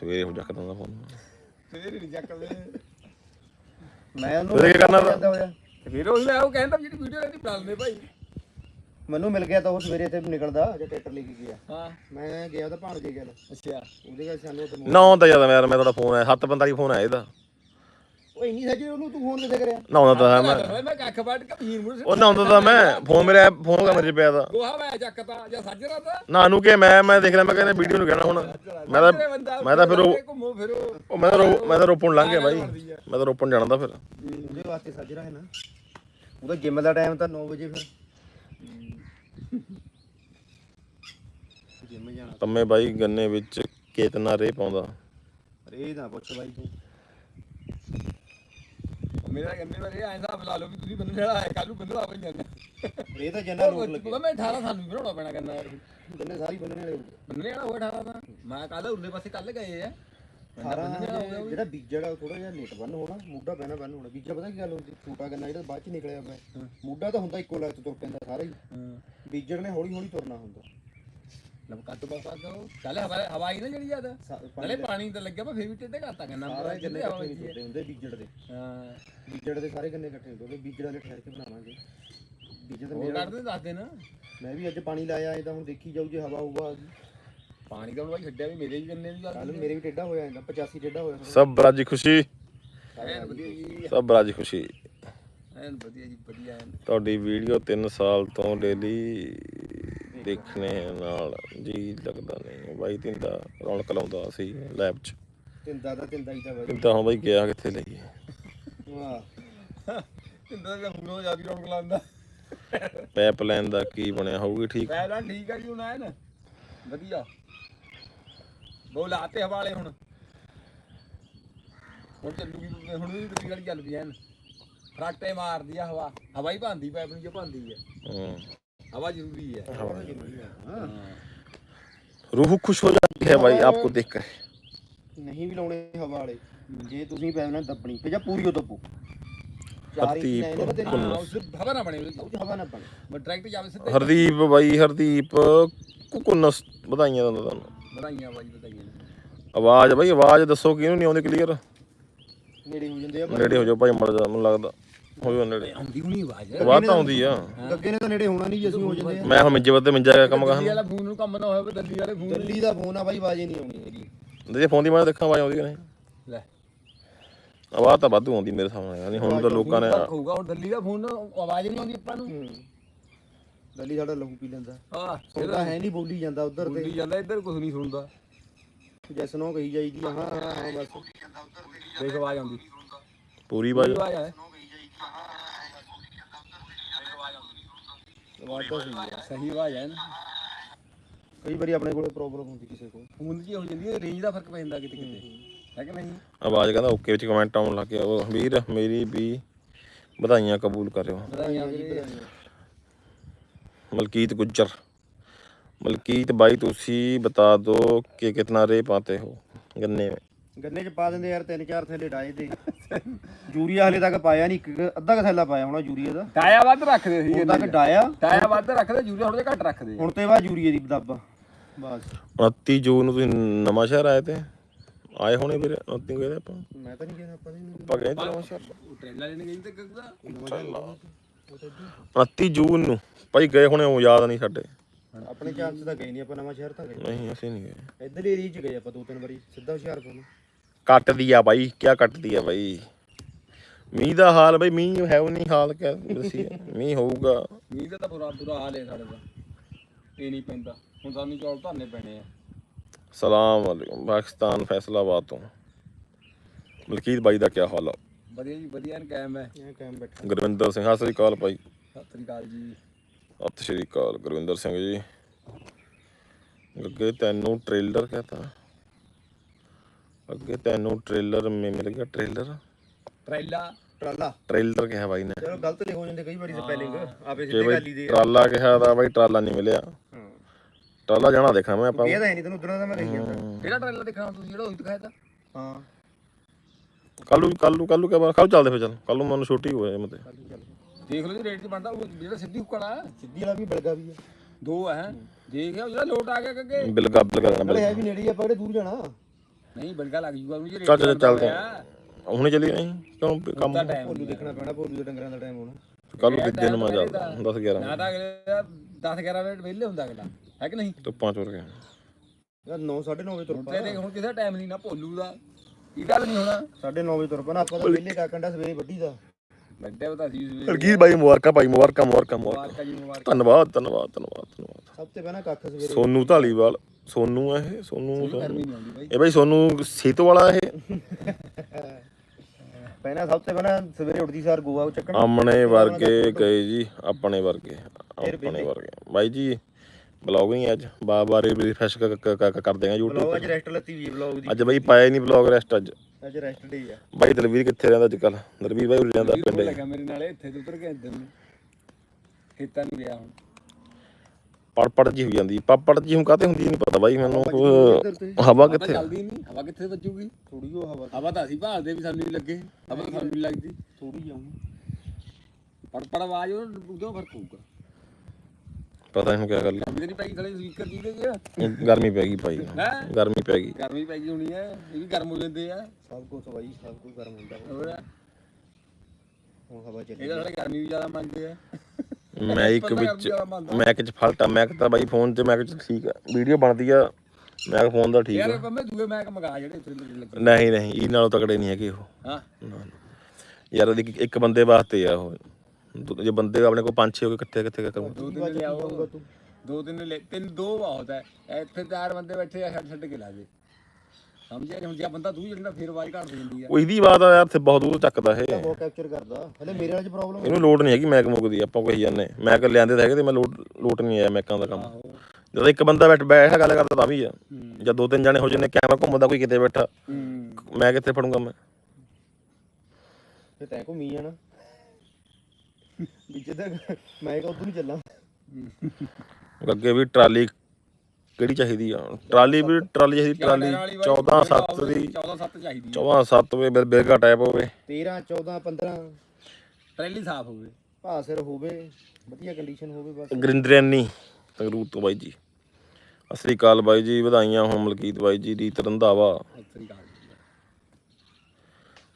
ਸਵੇਰੇ ਹੋ ਚੱਕਦਾ ਦਾ ਫੋਨ। ਸਵੇਰੇ ਨਹੀਂ ਚੱਕਦੇ। ਮੈਂ ਉਹਨੂੰ ਕੀ ਕਰਨਾ ਤਾ? ਜਾਂਦਾ ਹੋਇਆ ਫਿਰ ਉਹ ਲੈ ਉਹ ਕਹਿੰਦਾ ਜਿਹੜੀ ਵੀਡੀਓ ਰਹਿੰਦੀ ਬਣਾ ਭਾਈ। ਮੈਨੂੰ ਮਿਲ ਗਿਆ ਤਾਂ ਉਹ ਸਵੇਰੇ ਇੱਥੇ ਨਿਕਲਦਾ ਜੇ ਟਰੈਕਟਰ ਲੈ ਕੇ ਗਿਆ। ਹਾਂ। ਮੈਂ ਗਿਆ ਤਾਂ ਭਾਣਜੇ ਗੱਲ ਅੱਛਾ। ਉਹਦੇ ਕੋਲ ਸਾਨੂੰ ਤੇ ਨਾ ਤਾਂ ਜ਼ਿਆਦਾ ਯਾਰ ਮੈਂ ਤੁਹਾਡਾ ਫੋਨ ਆਇਆ 745 ਫੋਨ ਆਇਆ ਇਹਦਾ। ਉਹ ਇੰਨੀ ਸੱਜੇ ਉਹਨੂੰ ਤੂੰ ਫੋਨ ਕਿੱਥੇ ਕਰਿਆ? ਨਾ ਆਉਂਦਾ ਤਾਂ ਮੈਂ ਮੈਂ ਕੱਖ ਵੱਟ ਕੇ ਮੀਰ ਮੁਰ ਉਹ ਨਾ ਆਉਂਦਾ ਤਾਂ ਮੈਂ ਫੋਨ ਮੇਰੇ ਫੋਨ ਹੋ ਗਿਆ ਮੇਰੇ 'ਚ ਪਿਆ ਦਾ ਗੋਹਾ ਮੈਂ ਚੱਕਤਾ ਜਾਂ ਸੱਜਰਾ ਦਾ ਨਾ ਨੂੰ ਕਿ ਮੈਂ ਮੈਂ ਦੇਖ ਲਿਆ ਮੈਂ ਕਹਿੰਦਾ ਵੀਡੀਓ ਨੂੰ ਕਹਿਣਾ ਹੁਣ। ਮੈਂ ਤਾਂ ਮੈਂ ਤਾਂ ਫਿਰ ਉਹ ਘੁੰਮੋ ਫਿਰੋ। ਉਹ ਮੈਂ ਤਾਂ ਰੋ- ਮੈਂ ਤਾਂ ਰੋਪਣ ਲੰਘ ਗਿਆ ਬਾਈ। ਮੈਂ ਤਾਂ ਰੋਪਣ ਜਾਣਾ ਤਾਂ ਫਿਰ। ਉਹਦੇ ਵਾਸਤੇ ਸੱਜਰਾ ਹੈ ਨਾ ਉਹਦਾ ਜਿਮ ਦਾ ਟਾਈਮ ਤਾਂ 9 ਵਜੇ ਫਿਰ। ਜਿਮ ਜਾਣਾ ਤੰਮੇ ਬਾਈ ਗੰਨੇ ਵਿੱਚ ਕਿਤਨਾ ਰੇ ਪਾਉਂਦਾ? ਰੇ ਨਾ ਪੁੱਛ ਬਾਈ ਤੂੰ। ਮੇਰਾ ਕਹਿੰਦੇ ਵਾਰੇ ਐਂ ਹਿਸਾਬ ਲਾ ਲਓ ਵੀ ਤੁਸੀਂ ਬੰਦੇ ਜਿਹੜਾ ਹੈ ਕੱਲ ਨੂੰ ਬੰਦੇ ਲਾ ਪਈ ਜਾਂਦੇ ਰੇ ਤਾਂ ਜੰਨਾ ਲੋਕ ਲੱਗੇ। ਮੈਂ 18 ਸਾਨੂੰ ਵੀ ਬਣਾਉਣਾ ਪੈਣਾ ਕਹਿੰਦਾ ਯਾਰ ਬੰਨੇ ਸਾਰੀ ਬੰਨਣੇ ਵਾਲੇ ਬੰਦੇ ਵਾਲਾ ਉਹ 18 ਤਾਂ। ਮੈਂ ਕੱਲ ਉਰਲੇ ਪਾਸੇ ਕੱਲ ਗਏ ਆ। 18 ਜਿਹੜਾ ਬੀਜੜ ਆ ਥੋੜਾ ਜਿਹਾ ਲੇਟ ਬੰਨ ਹੋਣਾ ਮੂਡਾ ਪੈਣਾ ਬੰਨ ਹੋਣਾ। ਬੀਜਾ ਪਤਾ ਕੀ ਗੱਲ ਹੁੰਦੀ? ਛੋਟਾ ਗੰਨਾ ਜਿਹੜਾ ਬਾਅਦ ਚ ਨਿਕਲਿਆ ਪਿਆ। ਮੂਡਾ ਤਾਂ ਹੁੰਦਾ ਇੱਕੋ ਲੱਤ ਤੁਰ ਪੈਂਦਾ ਸਾਰਾ ਹਾਂ। ਬੀਜੜ ਨੇ ਹੌਲੀ ਹੌਲੀ ਤੁਰਨਾ ਹੁੰਦਾ। ਕੱਟ ਪਾਸ ਆ ਜਾਓ ਚੱਲ ਹਵਾ ਹਵਾ ਆਈ ਨਾ ਜਿਹੜੀ ਜ਼ਿਆਦਾ। ਨਾਲੇ ਪਾਣੀ ਤਾਂ ਲੱਗਿਆ ਪਰ ਫਿਰ ਵੀ ਟੇਢੇ ਕਰਤਾ ਕਹਿੰਦਾ ਸਾਰੇ ਗੰਨੇ ਇਕੱਠੇ ਨਹੀਂ ਹੈ। ਹੁੰਦੇ ਬੀਜੜ ਦੇ। ਹਾਂ। ਬੀਜੜ ਦੇ ਸਾਰੇ ਗੰਨੇ ਇਕੱਠੇ ਹੁੰਦੇ ਬੀਜੜ ਵਾਲੇ ਠਹਿਰ ਕੇ ਬਣਾਵਾਂਗੇ। ਬੀਜੜ ਤਾਂ ਉਹ ਮੇਰਾ ਕੱਢਦੇ ਦੱਸ ਦੇਣਾ। ਮੈਂ ਵੀ ਅੱਜ ਪਾਣੀ ਲਾਇਆ ਇਹ ਤਾਂ ਹੁਣ ਦੇਖੀ ਜਾਊ ਜੇ ਹਵਾ ਹੋਊਗਾ ਪਾਣੀ ਤਾਂ ਹੁਣ ਭਾਈ ਛੱਡਿਆ ਵੀ ਮੇਰੇ ਵੀ ਗੰਨੇ ਦੀ ਗੱਲ ਕੱਲ ਮੇਰੇ ਵੀ ਟੇਢਾ ਹੋਇਆ ਜਾਂਦਾ 85 ਟੇਢਾ ਹੋਇਆ। ਸਭ ਰਾਜੀ ਖੁਸ਼ੀ। ਐਨ ਵਧੀਆ ਜੀ। ਸਭ ਰਾਜੀ ਖੁਸ਼ੀ। ਐਨ ਵਧੀਆ ਜੀ ਵਧੀਆ ਐਨ। ਤੁਹਾਡੀ ਵੀਡੀਓ 3 ਸਾਲ ਤੋਂ ਡੇਲੀ ਦੇਖਣੇ ਨਾਲ ਜੀ ਲੱਗਦਾ ਨਹੀਂ ਬਾਈ ਤਿੰਦਾ ਰੌਣਕ ਲਾਉਂਦਾ ਸੀ ਲੈਬ 'ਚ। ਤਿੰਦਾ ਦਾ ਤਿੰਦਾ ਹੀ ਤਾਂ ਵਜ ਤਿੰਦਾ ਹੁਣ ਬਾਈ ਗਿਆ ਕਿੱਥੇ ਲਈਏ? ਵਾਹ। ਇੰਦਾ ਦਾ ਫੂਨੋ ਜਿਆਦੀ ਰੌਣਕ ਲਾਉਂਦਾ। ਪਾਈਪਲਾਈਨ ਦਾ ਕੀ ਬਣਿਆ ਹੋਊਗੀ ਠੀਕ? ਪਹਿਲਾਂ ਠੀਕ ਆ ਜੀ ਹੁਣ ਐਨ। ਵਧੀਆ। ਬਹੁ ਲਾਤੇ ਹਵਾਲੇ ਹੁਣ। ਹੁਣ ਚੱਲੂਗੀ ਹੁਣ ਵੀ ਟੁੱਟੀ ਵਾਲੀ ਚੱਲ ਪਈ ਐਨ। ਫਰਾਟੇ ਮਾਰਦੀ ਆ ਹਵਾ। ਹਵਾ ਹੀ ਭਾਂਦੀ ਪੈਪ ਨੂੰ ਜੋ ਭਾਂਦੀ ਹੈ ਹੂੰ। ਹਵਾ ਜ਼ਰੂਰੀ ਹੈ ਹਾਂ रूह खुश हो जाती है भाई आपको देखकर ਨਹੀਂ ਵੀ ਲਾਉਣੇ ਹਵਾ ਵਾਲੇ ਜੇ ਤੁਸੀਂ ਪੈਪ ਨਾਲ ਦੱਬਣੀ ਤੇ ਜਾਂ ਪੂਰੀ ਉਹ ਦੱਬੋ ਚਾਰ ਇੰਚ ਹੱਤੀ ਲਾਏ ਨੇ ਨਾ ਤੇਰੀ ਹਾਂ ਉਸ ਹਵਾ ਨਾ ਬਣੇ ਉਹਦੇ ਉਹ 'ਚ ਹਵਾ ਨਾ ਬਣੇ ਮੈਂ ਡਾਇਰੈਕਟ ਜਾਵੇ ਸਿੱਧੇ ਹਰਦੀਪ ਬਾਈ ਹਰਦੀਪ ਕੁਕੁਨਸ ਵਧਾਈਆਂ ਦਿੰਦਾ ਤੁਹਾਨੂੰ ਵਧਾਈਆਂ ਬਾਜੀ ਵਧਾਈਆਂ ਆਵਾਜ਼ ਬਾਈ ਆਵਾਜ਼ ਦੱਸੋ ਕਿਹਨੂੰ ਨਹੀਂ ਆਉਂਦੀ ਕਲੀਅਰ ਨੇੜੇ ਹੋ ਜਾਂਦੇ ਆ ਪਰ ਨੇੜੇ ਹੋ ਜਾਓ ਭਾਈ ਮੜ ਜਾ ਮੈਨੂੰ ਲੱਗਦਾ ਹੋ ਜਾਓ ਨੇੜੇ ਆਉਂਦੀ ਹੁਣੀ ਆਵਾਜ਼। ਆਵਾਜ਼ ਤਾਂ ਆਉਂਦੀ ਆ। ਗੱਗੇ ਨੇ ਤਾਂ ਨੇੜੇ ਹੋਣਾ ਨਹੀਂ ਜੇ ਅਸੀਂ ਹੋ ਜਾਂਦੇ ਆ। ਮੈਂ ਹੁਣ ਮਿੰਜੇ ਵੱਤੇ ਮਿੰਜਾ ਕੇ ਕੰਮ ਦਿੱਲੀ ਕਰਾਂ ਵਾਲਾ ਫੋਨ ਨੂੰ ਕੰਮ ਨਾ ਹੋਇਆ ਦਿੱਲੀ ਵਾਲੇ ਫੋਨ ਦਿੱਲੀ ਦਾ ਫੋਨ ਆ ਬਾਈ ਆਵਾਜ਼ ਨਹੀਂ ਆਉਣੀ ਹੈਗੀ। ਜੇ ਫੋਨ ਦੀ ਮੈਂ ਦੇਖਾਂ ਆਵਾਜ਼ ਆਉਂਦੀ ਕਿ ਨਹੀਂ? ਲੈ। ਆਵਾਜ਼ ਤਾਂ ਵਾਧੂ ਆਉਂਦੀ ਮੇਰੇ ਸਾਹਮਣੇ ਯਾਨੀ ਹੁਣ ਤਾਂ ਲੋਕਾਂ ਨੇ ਫ਼ਰਕ ਹੋਊਗਾ ਹੁਣ ਦਿੱਲੀ ਦਾ ਫੋਨ ਆਵਾਜ਼ ਨਹੀਂ ਆਉਂਦੀ ਆਪਾਂ ਨੂੰ। ਹੂੰ। ਦਿੱਲੀ ਸਾਡਾ ਲਹੂ ਪੀ ਲੈਂਦਾ। ਹਾਂ ਸੁਣਦਾ ਹੈ ਨਹੀਂ ਬੋਲੀ ਜਾਂਦਾ ਉਧਰ ਤੇ। ਬੋਲੀ ਜਾਂਦਾ ਇੱਧਰ ਕੁਝ ਨਹੀਂ ਸੁਣਦਾ। ਜੈਸ ਨੋ ਕਹੀ ਜਾਈਦੀ ਹਾਂ ਹਾਂ ਹਾਂ ਬਸ। ਦੇਖ ਆਵਾਜ਼ ਆਉਂਦੀ। ਪੂਰੀ ਆਵਾਜ਼ ਆਵਾਜ਼ ਆ। ਆਵਾਜ਼ ਤਾਂ ਸਹੀ ਆ ਸਹੀ ਆਵਾਜ਼ ਹੈ ਨਾ। ਕਈ ਵਾਰੀ ਆਪਣੇ ਕੋਲੇ ਪ੍ਰੋਬਲਮ ਹੁੰਦੀ ਕਿਸੇ ਕੋਲ। ਫੋਨ ਦੀ ਹੋ ਜਾਂਦੀ ਹੈ ਰੇਂਜ ਦਾ ਫ਼ਰਕ ਪੈ ਜਾਂਦਾ ਕਿਤੇ ਕਿਤੇ। ਹੈ ਕਿ ਨਹੀਂ? ਆਵਾਜ਼ ਕਹਿੰਦਾ ਓਕੇ ਵਿੱਚ ਕਮੈਂਟ ਆਉਣ ਲੱਗ ਗਿਆ। ਉਹ ਵੀਰ ਮੇਰੀ ਵੀ ਵਧਾਈਆਂ ਕਬੂਲ ਕਰਿਓ। ਵਧਾਈਆਂ ਵੀਰੇ। ਮਲਕੀਤ ਗੁੱਜਰ। ਮਲਕੀਤ ਬਾਈ ਤੁਸੀਂ ਬਤਾ ਦਿਓ ਕਿ ਕਿਤਨਾ ਰੇ ਪਾਤੇ ਹੋ ਗੰਨੇ में ਗੰਨੇ ਚ ਪਾ ਦਿੰਦੇ ਯਾਰ ਤਿੰਨ ਚਾਰ ਥੈਲੇ ਡਾਏ ਤੇ। ਯੂਰੀਆ ਹਲੇ ਤੱਕ ਪਾਇਆ ਨਹੀਂ ਇੱਕ ਅੱਧਾ ਕੁ ਥੈਲਾ ਪਾਇਆ ਹੋਣਾ ਯੂਰੀਆ ਦਾ। ਟਾਇਆ ਵੱਧ ਰੱਖਦੇ ਸੀ ਹੁਣ ਤੱਕ ਡਾਇਆ। ਟਾਇਆ ਵੱਧ ਰੱਖਦੇ ਜੂਰੀਆ ਥੋੜੇ ਘੱਟ ਰੱਖਦੇ। ਹੁਣ ਤੇ ਬਾਅਦ ਯੂਰੀਆ ਦੀ ਦੱਬ। ਬਸ। 29 ਜੂਨ ਨੂੰ ਤੁਸੀਂ ਨਵਾਂ ਸ਼ਹਿਰ ਆਏ ਤੇ ਆਏ ਹੋਣੇ ਵੀਰੇ 29 ਗਏ ਆਪਾਂ। ਮੈਂ ਤਾਂ ਨਹੀਂ ਕਿਹਾ ਆਪਾਂ ਨਹੀਂ ਆਪਾਂ ਗਏ ਤੇ ਨਵਾਂ ਸ਼ਹਿਰ। ਉਹ ਟ੍ਰੇਨ ਵਾਲੇ ਨੇ ਗਈ ਤੇ ਕਿੱਦਾਂ 29 ਜੂਨ ਨੂੰ ਭਾਈ ਗਏ ਹੋਣੇ ਉਹ ਯਾਦ ਨਹੀਂ ਸਾਡੇ। ਆਪਣੇ ਚਾਰ ਚ ਤਾਂ ਗਏ ਨਹੀਂ ਆਪਾਂ ਨਵਾਂ ਸ਼ਹਿਰ ਤਾਂ ਗਏ। ਨਹੀਂ ਅਸੀਂ ਨਹੀਂ ਗਏ। ਇੱਧਰ ਏਰੀਆ ਚ ਗਏ ਆਪਾਂ ਦੋ ਤਿੰਨ ਵਾਰੀ ਸਿੱਧਾ ਹੁਸ਼ਿਆਰਪੁਰ ਨੂੰ। ਕੱਟਦੀ ਆ ਬਾਈ ਕਿਆ ਕੱਟਦੀ ਆ ਬਾਈ? ਮੀਂਹ ਦਾ ਹਾਲ ਬਾਈ ਮੀਂਹ ਹੈ ਉਹ ਨਹੀਂ ਹਾਲ ਕਿਆ ਦੱਸੀ ਮੀਂਹ ਹੋਊਗਾ। ਮੀਂਹ ਦਾ ਤਾਂ ਬੁਰਾ ਬੁਰਾ ਹਾਲ ਹੈ ਸਾਡੇ ਦਾ। ਇਹ ਨਹੀਂ ਪੈਂਦਾ। ਹੁਣ ਸਾਨੂੰ ਚੌਲ ਧਰਨੇ ਪੈਣੇ ਆ। ਸਲਾਮ ਅਲੈਕੁਮ ਪਾਕਿਸਤਾਨ ਫੈਸਲਾਬਾਦ ਤੋਂ। ਮਲਕੀਤ ਬਾਈ ਦਾ ਕਿਆ ਹਾਲ ਆ? ਵਧੀਆ ਜੀ ਵਧੀਆ ਐਨ ਕਾਇਮ ਹੈ। ਇਹ ਕਾਇਮ ਬੈਠਾ। ਗੁਰਵਿੰਦਰ ਸਿੰਘ ਸਤਿ ਸ੍ਰੀ ਅਕਾਲ ਭਾਈ ਸਤਿ ਸ੍ਰੀ ਅਕਾਲ ਜੀ। ਸਤਿ ਸ੍ਰੀ ਅਕਾਲ ਗੁਰਵਿੰਦਰ ਸਿੰਘ ਜੀ। ਅੱਗੇ ਤੈਨੂੰ ਟ੍ਰੇਲਰ ਕਹਤਾ। ਅੱਗੇ ਤੈਨੂੰ ਟ੍ਰੇਲਰ ਮੇ ਮਿਲ ਗਿਆ ਟ੍ਰੇਲਰ ਟ੍ਰੇਲਾ ਟਰਾਲਾ। ਟ੍ਰੇਲਰ ਕਿਹਾ ਬਾਈ ਨੇ। ਚਲੋ ਗਲਤ ਲਿਖ ਹੋ ਜਾਂਦੇ ਕਈ ਵਾਰੀ ਸਪੈਲਿੰਗ ਆਪੇ ਜੇ ਸਿੱਧੇ ਬਾਈ ਗੱਲ ਹੀ ਦੇ ਟਰਾਲਾ ਕਿਹਾ ਤਾਂ ਬਾਈ ਟਰਾਲਾ ਨਹੀਂ ਮਿਲਿਆ। ਹਾਂ। ਟਰਾਲਾ ਜਾਣਾ ਦੇਖਾਂ ਮੈਂ ਆਪਾਂ। ਇਹ ਤਾਂ ਹੈ ਨਹੀਂ ਤੈਨੂੰ ਉਧਰੋਂ ਦਾ ਮੈਂ ਕਹੀ ਜਾਂਦਾ। ਕਿਹੜਾ ਟ੍ਰੇਲਰ ਦੇਖਣਾ ਤੁਸੀਂ ਜਿਹੜਾ ਉਹੀ ਦਿਖਾਇਆ ਤਾਂ? ਹਾਂ। ਕੱਲੂ ਕੱਲੂ ਕੱਲੂ ਕੇ ਬਾਅਦ ਕੱਲ ਚੱਲਦੇ ਫਿਰ ਚੱਲ। ਕੱਲੂ ਮੈਨੂੰ ਛੁੱਟੀ ਹੋਏ ਮਤੇ। ਦੇਖ ਲਓ ਜੀ ਰੇਟ 'ਚ ਬਣਦਾ ਉਹ ਜਿਹੜਾ ਸਿੱਧੀ ਹੁਕੜਾ ਸਿੱਧੀ ਵਾਲਾ ਵੀ ਬਲਗਾ ਵੀ ਹੈ ਦੋ ਹੈ। ਦੇਖਿਆ ਜਿਹੜਾ ਲੋਟ ਆ ਗਿਆ ਕੱਗੇ ਬਿਲਗਾ ਬਿਲਗਾ ਨਾਲੇ ਬਿਲਗਾ। ਹੈ ਵੀ ਨੇੜੇ ਹੀ ਆ, ਆਪਾਂ ਕਿਹੜੇ ਦੂਰ ਜਾਣਾ। ਨਹੀਂ ਬਲਗਾ ਲੱਗ ਜੂਗਾ ਉਹਨੂੰ ਜੇ ਚੱਲ ਚੱਲ ਚੱਲਦੇ ਹੁਣੇ ਚੱਲੀ ਨਹੀਂ ਕਿਉਂ ਕੰਮ ਦਾ ਟਾਈਮ ਭੋਲੂ ਦੇਖਣਾ ਪੈਣਾ ਭੋਲੂ ਦੇ ਡੰਗਰਾਂ ਦਾ ਟਾਈਮ ਹੋਣਾ। ਕੱਲ ਨੂੰ ਮੈਂ ਚੱਲਦਾ 10 11 ਨਾ ਤਾਂ ਅਗਲੇ 10 11 ਵਜੇ ਵਿਹਲੇ ਹੁੰਦਾ ਅਗਲਾ ਹੈ ਕਿ ਨਹੀਂ? ਧੁੱਪਾਂ ਚੁਰ ਗਿਆ। ਯਾਰ 9 9:30 ਵਜੇ ਤੁਰ ਹੁਣ ਪਾ ਤੇ ਦੇਖ ਹੁਣ ਕਿਸੇ ਟਾਈਮ ਨਹੀਂ ਨਾ ਭੋਲੂ ਦਾ ਕੀ ਗੱਲ ਨਹੀਂ ਹੋਣਾ? 9:30 ਵਜੇ ਤੁਰ ਪਾ ਨਾ ਆਪਾਂ ਤਾਂ ਵਿਹਲੇ ਕਾਕੰਡਾ ਸਵੇਰੇ ਵੱਡੀ ਦਾ। ਵੱਡੇ ਬਤਾ ਸੀ ਹਰਗੀਤ ਬਾਈ ਮੁਬਾਰਕਾਂ ਭਾਈ ਮੁਬਾਰਕਾਂ ਮੁਬਾਰਕਾਂ ਮੁਬਾਰਕਾਂ। ਮੁਬਾਰਕਾਂ ਜੀ ਮੁਬਾਰਕ। ਧੰਨਵਾਦ ਧੰਨਵਾਦ ਧੰਨਵਾਦ ਧੰਨਵਾਦ। ਸਭ ਤੋਂ ਪਹਿਲਾਂ ਕੱਖ ਸਵੇਰੇ। ਸੋਨੂ ਢਾਲੀਵਾਲ ਸੋਨੂ ਆ ਇਹ ਸੋਨੂ ਗਰਮੀ ਨਹੀਂ ਆਉਂਦੀ ਬਾਈ। ਇਹ ਬਾਈ ਸੋਨੂ ਸੀਤੋ ਵਾਲਾ ਇਹ। ਪਹਿਲਾਂ ਸਭ ਤੋਂ ਪਹਿਲਾਂ ਸਵੇਰੇ ਉੱਠਦੀ ਸਾਰ ਗੋਆ ਚੱਕਣ। ਆਮਣੇ ਵਰਗੇ ਗਏ ਜੀ ਆਪਣੇ ਵਰਗੇ ਆਪਣੇ ਵਰਗੇ। ਬਾਈ ਜੀ ਬਲੌਗ ਨਹੀਂ ਅੱਜ ਬਾ ਬਾਰੇ ਰਿਫਰੈਸ਼ ਕਰਦੇ ਆ YouTube ਬਲੌਗ ਅੱਜ ਰੈਸਟ ਲੱਤੀ ਵੀ ਬਲੌਗ ਦੀ। ਅੱਜ ਬਾਈ ਪਾਇਆ ਨਹੀਂ ਬਲੌਗ ਰੈਸਟ ਅੱਜ। ਅੱਜ ਰੈਸਟ ਡੇ ਆ। ਬਾਈ ਦਲਵੀਰ ਕਿੱਥੇ ਰਹਿੰਦਾ ਅੱਜ ਕੱਲ ਦਲਵੀਰ ਬਾਈ ਉਰੇ ਇਹ ਪਿੰਡ। ਲੱਗਾ ਮੇਰੇ ਨਾਲ ਇੱਥੇ ਤੋਂ ਉਤਰ ਕੇ ਇੱਧਰ ਨੂੰ। ਖੇਤਾਂ ਨੂੰ ਗਿਆ ਹੁਣ। ਪੜਪੜ ਜੀ ਹੋ ਜਾਂਦੀ। ਪਾਪੜ ਜੀ ਹੁਣ ਕਾਤੇ ਹੁੰਦੀ ਨਹੀਂ ਪਤਾ ਬਾਈ ਮੈਨੂੰ। ਹਵਾ ਕਿੱਥੇ ਚੱਲਦੀ ਨਹੀਂ। ਹਵਾ ਕਿੱਥੇ ਵੱਜੂਗੀ? ਥੋੜੀ ਉਹ ਹਵਾ ਹਵਾ ਤਾਂ ਅਸੀਂ ਭਾਲਦੇ ਵੀ ਸਾਨੂੰ ਨਹੀਂ ਲੱਗੇ। ਹਵਾ ਤਾਂ ਸਾਨੂੰ ਨਹੀਂ ਲੱਗਦੀ। ਥੋੜੀ ਆਉਂ ਪੜ ਪੜ ਆਵਾਜ਼ ਉਹ ਉਦੋਂ ਫ਼ਰਕ ਹੋਊਗਾ ਪਤਾ ਨਹੀਂ ਕੀ ਗੱਲ ਗਰਮੀ ਨਹੀਂ ਪੈਗੀ ਥਲੇ ਸਪੀਕਰ ਦੀ ਦੇ। ਗਰਮੀ ਪੈ ਗਈ ਭਾਈ? ਗਰਮੀ ਪੈ ਗਈ। ਗਰਮੀ ਪੈਗੀ ਹੋਣੀ ਹੈ। ਇਹ ਵੀ ਗਰਮ ਹੋ ਜਾਂਦੇ ਆ। ਸਭ ਕੁਝ ਸਵਾਈ ਸਭ ਕੁਝ ਗਰਮ ਹੁੰਦਾ। ਹੋਰ? ਹੁਣ ਹਵਾ ਚੱਲੀ ਇਹਦਾ ਥਲੇ ਗਰਮੀ ਵੀ ਜ਼ਿਆਦਾ ਮੰਗਦੇ ਆ। ਮੈਂ ਇੱਕ ਵਿੱਚ ਮੈਂ ਕਿਚ ਫਲਟਾ ਮੈਂ ਤਾਂ ਬਾਈ ਫੋਨ ਤੇ ਮੈਂ ਕਿਚ ਠੀਕ ਆ। ਵੀਡੀਓ ਬਣਦੀ ਆ ਮੈਂ ਫੋਨ ਦਾ ਠੀਕ ਯਾਰ ਆ। ਪੰਮੇ ਦੂਏ ਮੈਂ ਮੰਗਾ ਜਿਹੜੇ ਉੱਥੇ ਲੱਗੇ ਨਹੀਂ ਨਹੀਂ ਇਹ ਨਾਲੋਂ ਤਕੜੇ ਨਹੀਂ ਹੈਗੇ ਉਹ। ਹਾਂ। ਯਾਰ ਉਹਦੀ ਇੱਕ- ਇੱਕ ਬੰਦੇ ਵਾਸਤੇ ਆ ਉਹ। ਜੇ ਬੰਦੇ ਆਪਣੇ ਕੋਲ ਪੰਜ ਛੇ ਹੋ ਕੇ ਇਕੱਠੇ ਕਿੱਥੇ ਕਰੂੰ ਦੋ ਦਿਨ ਲਿਆਓ ਦੋ ਦਿਨ ਲੈ ਤਿੰਨ ਦੋ ਬਹੁਤ ਹੈ ਇੱਥੇ ਚਾਰ ਬੰਦੇ ਬੈਠੇ ਆ ਛੱਡ ਛੱਡ ਕੇ ਲਾ ਦੇ ਸਮਝਿਆ ਨਹੀਂ ਹੁਣ ਜੇ ਬੰਦਾ ਦੂ ਜਿਹੜਾ ਫਿਰ ਆਵਾਜ਼ ਘੱਟ ਜਾਂਦੀ ਆ। ਉਹ ਇਹਦੀ ਬਾਤ ਆ ਯਾਰ ਤੇ ਬਹੁਤ ਦੂਰ ਚੱਕਦਾ ਇਹ। ਉਹ ਕੈਪਚਰ ਕਰਦਾ। ਹਲੇ ਮੇਰੇ ਵਾਲੇ ਚ ਪ੍ਰੋਬਲਮ ਇਹਨੂੰ ਲੋਡ ਨਹੀਂ ਹੈਗੀ ਮੈਕ ਮੁੱਕ ਦੀ ਆਪਾਂ ਕਹੀ ਜਾਂਦੇ ਮੈਕ ਲਿਆਂਦੇ ਤਾਂ ਹੈਗੇ ਤੇ ਮੈਂ ਲੋਡ ਲੋਟ ਨਹੀਂ ਆਇਆ ਮੈਕਾਂ ਦਾ ਕੰਮ। ਜਦੋਂ ਇੱਕ ਬੰਦਾ ਬੈਠ ਬੈਠਾ ਗੱਲ ਕਰਦਾ ਤਾਂ ਵੀ ਆ। ਜਦ ਦੋ ਤਿੰਨ ਜਣੇ ਹੋ ਜਾਂਦੇ ਕੈਮਰਾ ਘੁੰਮਦਾ ਕੋਈ ਕਿਤੇ ਬੈਠਾ। ਮੈਂ ਕਿੱਥੇ ਫੜੂੰਗਾ ਮੈਂ? ਤੇ ਤੈਂ ਘੁੰਮੀ ਨਾ ਵਿੱਚ ਤੇ ਮੈਂ ਕਹ ਉਧਰ ਨਹੀਂ ਚੱਲਾਂ। ਅੱਗੇ ਵੀ ਟਰਾਲੀ ਕਿਹੜੀ ਚਾਹੀਦੀ ਆ? ਟਰਾਲੀ ਵੀ ਟਰਾਲੀ ਚਾਹੀਦੀ ਟਰਾਲੀ 14 7 ਦੀ। 14 7 ਚਾਹੀਦੀ ਆ। 14 7 ਹੋਵੇ ਬਿਰ- ਬਿਰਗਾ ਟਾਈਪ ਹੋਵੇ। 13 14 15 ਟਰੈਲੀ ਸਾਫ਼ ਹੋਵੇ। ਭਾ ਸਿਰ ਹੋਵੇ ਵਧੀਆ ਕੰਡੀਸ਼ਨ ਹੋਵੇ ਬਸ। ਗਰਿੰਦਰਿਆਨੀ ਸੰਗਰੂਰ ਤੋਂ ਬਾਈ ਜੀ। ਸਤਿ ਸ੍ਰੀ ਅਕਾਲ ਬਾਈ ਜੀ ਵਧਾਈਆਂ ਹੋਣ ਮਲਕੀਤ ਬਾਈ ਜੀ ਰੀਤ ਰੰਧਾਵਾ ਸਤਿ ਸ੍ਰੀ ਅਕਾਲ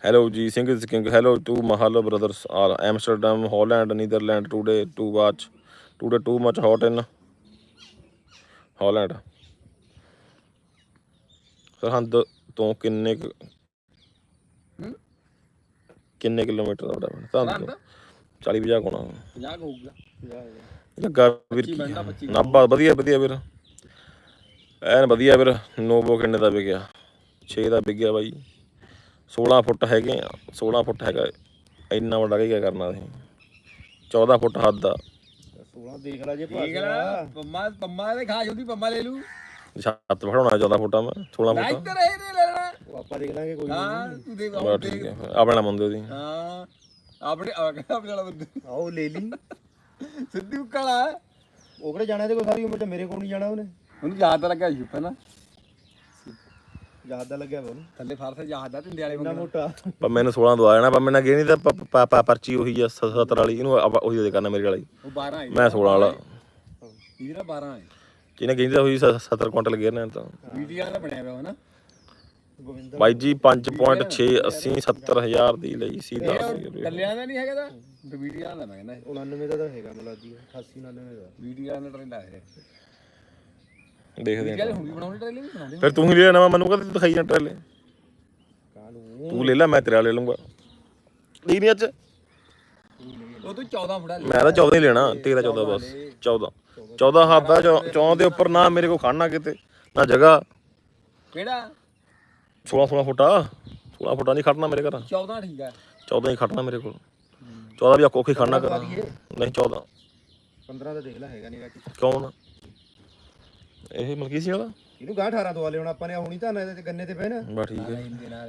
ਹੈਲੋ ਜੀ Singh is king hello to Mahalo brothers are Amsterdam Holland Netherland today to watch today too much hot in. Holland. Sirhind ਤੋਂ ਕਿੰਨੇ ਕੁ- ਕਿੰਨੇ ਕਿਲੋਮੀਟਰ ਦਾ ਬੜਾ ਸਰਹੰਦ? ਤੋਂ 40 50 ਕੋਣਾ। 50 ਹੋਊਗਾ। ਲੱਗਾ ਵੀਰ ਕੀ ਨਾਬਾ ਵਧੀਆ ਵਧੀਆ ਵੀਰ। ਐਨ ਵਧੀਆ ਵੀਰ ਨੋਵੋ ਕਿੰਨੇ ਦਾ ਵਿਕਿਆ? 6 ਦਾ ਵਿਕਿਆ ਬਾਈ। 16 ਫੁੱਟ ਹੈਗੇ ਆ 16 ਫੁੱਟ ਹੈਗਾ। ਇੰਨਾ ਵੱਡਾ ਕੀ ਕਰਨਾ ਅਸੀਂ? 14 ਫੁੱਟ ਹੱਦ ਦਾ 16 ਦੇਖ ਲੈ ਜੇ ਭਾ ਠੀਕ ਹੈ ਪੰਮਾ ਪੰਮਾ ਦੇ ਖਾ ਜੂਦੀ ਪੰਮਾ ਲੈ ਲੂ ਛੱਤ ਫੜਾਉਣਾ 14 ਫੁੱਟਾ ਮੈਂ 16 ਨਾ ਫੁੱਟ। ਇੱਧਰ ਇਹ ਨਹੀਂ ਲੈਣਾ ਉਹ ਆਪਾਂ ਦੇਖ ਲਾਂਗੇ ਕੋਈ ਹਾਂ ਤੂੰ ਦੇਖ ਬਸ ਠੀਕ ਹੈ ਆਪਣੇ ਨਾਲ ਮੰਦੇ ਦੀ। ਹਾਂ ਆਪਣੇ ਆਪਣੇ ਵਾਲਾ ਬੰਦੇ ਆਓ ਲੈ ਲਈ। ਸਿੱਧੀ ਉਕਲਾ ਉਹ ਕਿਹੜੇ ਜਾਣਾ ਤੇ ਕੋਈ ਸਾਰੀ ਉਮਰ ਚ ਮੇਰੇ ਕੋਲ ਨਹੀਂ ਜਾਣਾ ਉਹਨੇ। ਉਹਨੂੰ ਯਾਦ ਤਾਂ ਲੱਗਾ ਜੂ ਪਹਿਲਾਂ। ਯਾਦ ਦਾ ਲੱਗਿਆ ਉਹਨੂੰ ਥੱਲੇ ਫਰਸ ਵਾਲੇ ਇੰਨਾ ਬੰਦੇ ਮੋਟਾ। ਪਰ ਮੈਨੂੰ 16 ਦਵਾ ਜਾਣਾ ਪਰ ਮੈਨਾਂ ਗਏ ਨਹੀਂ ਤਾਂ ਪ- ਪ- ਪ- ਪਰਚੀ ਉਹੀ ਆ 70 ਵਾਲੀ ਇਹਨੂੰ ਆਪਾਂ ਉਹੀ ਦੇ ਕਰਨਾ ਮੇਰੇ ਵਾਲੀ। ਉਹ 12 ਆਏ। ਮੈਂ 16 ਵਾਲਾ। ਇਹਦੇ ਨਾਲ 12 ਆਏ। ਜਿਹਨੇ ਕਹਿੰਦੀ ਤਾਂ ਹੋਈ 70 ਕੁਇੰਟਲ ਗੇਰਨਾ ਤਾਂ। ਵੀਡੀਓ ਵਾਲਾ ਬਣਿਆ ਹੋਇਆ ਹਨਾ ਗੋਬਿੰਦਰ ਬਾਈ ਜੀ 5.6 80 70000 ਦੀ ਲਈ ਸੀ 10 ਰੁਪਏ। ਕੱਲਿਆਂ ਦਾ ਨਹੀਂ ਹੈਗਾ ਤਾਂ ਵੀਡੀਓ ਵਾਲਾ ਮੈਂ ਕਹਿੰਦਾ। 99 ਦਾ ਤਾਂ ਹੈਗਾ ਹੈ 88 99 ਦਾ। ਵੀਡੀਓ ਵਾਲਾ ਟ੍ਰੇਨ ਆਇਆ ਦੇਖਦੇ ਵੀਡੀਓ ਵਾਲੇ ਹੁਣ ਵੀ ਬਣਾਉਣੇ ਟ੍ਰੇਲੇ ਵੀ ਬਣਾਉਂਦੇ? ਫਿਰ ਤੂੰ ਹੀ ਲੈ ਨਵਾਂ ਮੈਨੂੰ ਕਦੇ ਦਿਖਾਈ ਜਾਂ ਟਰੇਲੇ। ਤੂੰ ਲੈ ਲੈ ਮੈਂ ਤੇਰਾ ਲੈ ਲੂੰਗਾ ਨਹੀਂ ਨਹੀਂ ਅੱਜ? ਉਹ ਤੂੰ 14 ਫੁੱਟਾ ਮੈਂ ਤਾਂ 14 ਹੀ ਲੈਣਾ 13 14 ਬਸ 14 14 ਹੱਥ ਆ ਚੌਂ ਦੇ ਉੱਪਰ ਨਾ ਮੇਰੇ ਕੋ ਖੜਨਾ ਕਿਤੇ ਨਾ ਜਗ੍ਹਾ। ਕਿਹੜਾ? 16 16 ਫੁੱਟਾ। 16 ਫੁੱਟਾ ਨਹੀਂ ਖੜਨਾ ਮੇਰੇ ਘਰ। 14 ਠੀਕ ਆ। 14 ਹੀ ਖੜਨਾ ਮੇਰੇ ਕੋਲ। 14 ਵੀ ਔਖੀ ਖੜਨਾ ਕਰ ਨਹੀਂ 14 15 ਦਾ ਦੇਖ ਲੈ ਹੈਗਾ ਨਹੀਂ ਰਾਜੀ ਕੌਣ ਇਹ ਮਲਕੀ ਸੀ ਵਾਲਾ ਇਹਨੂੰ ਗਾਂ 18 ਦਵਾ ਲਿਆਉਣਾ ਆਪਾਂ ਨੇ ਹੁਣੀ ਤਾਂ ਇਹਦੇ ਤੇ ਗੰਨੇ ਤੇ ਨਾ। ਬਾ ਠੀਕ ਹੈ। ਨਾਲ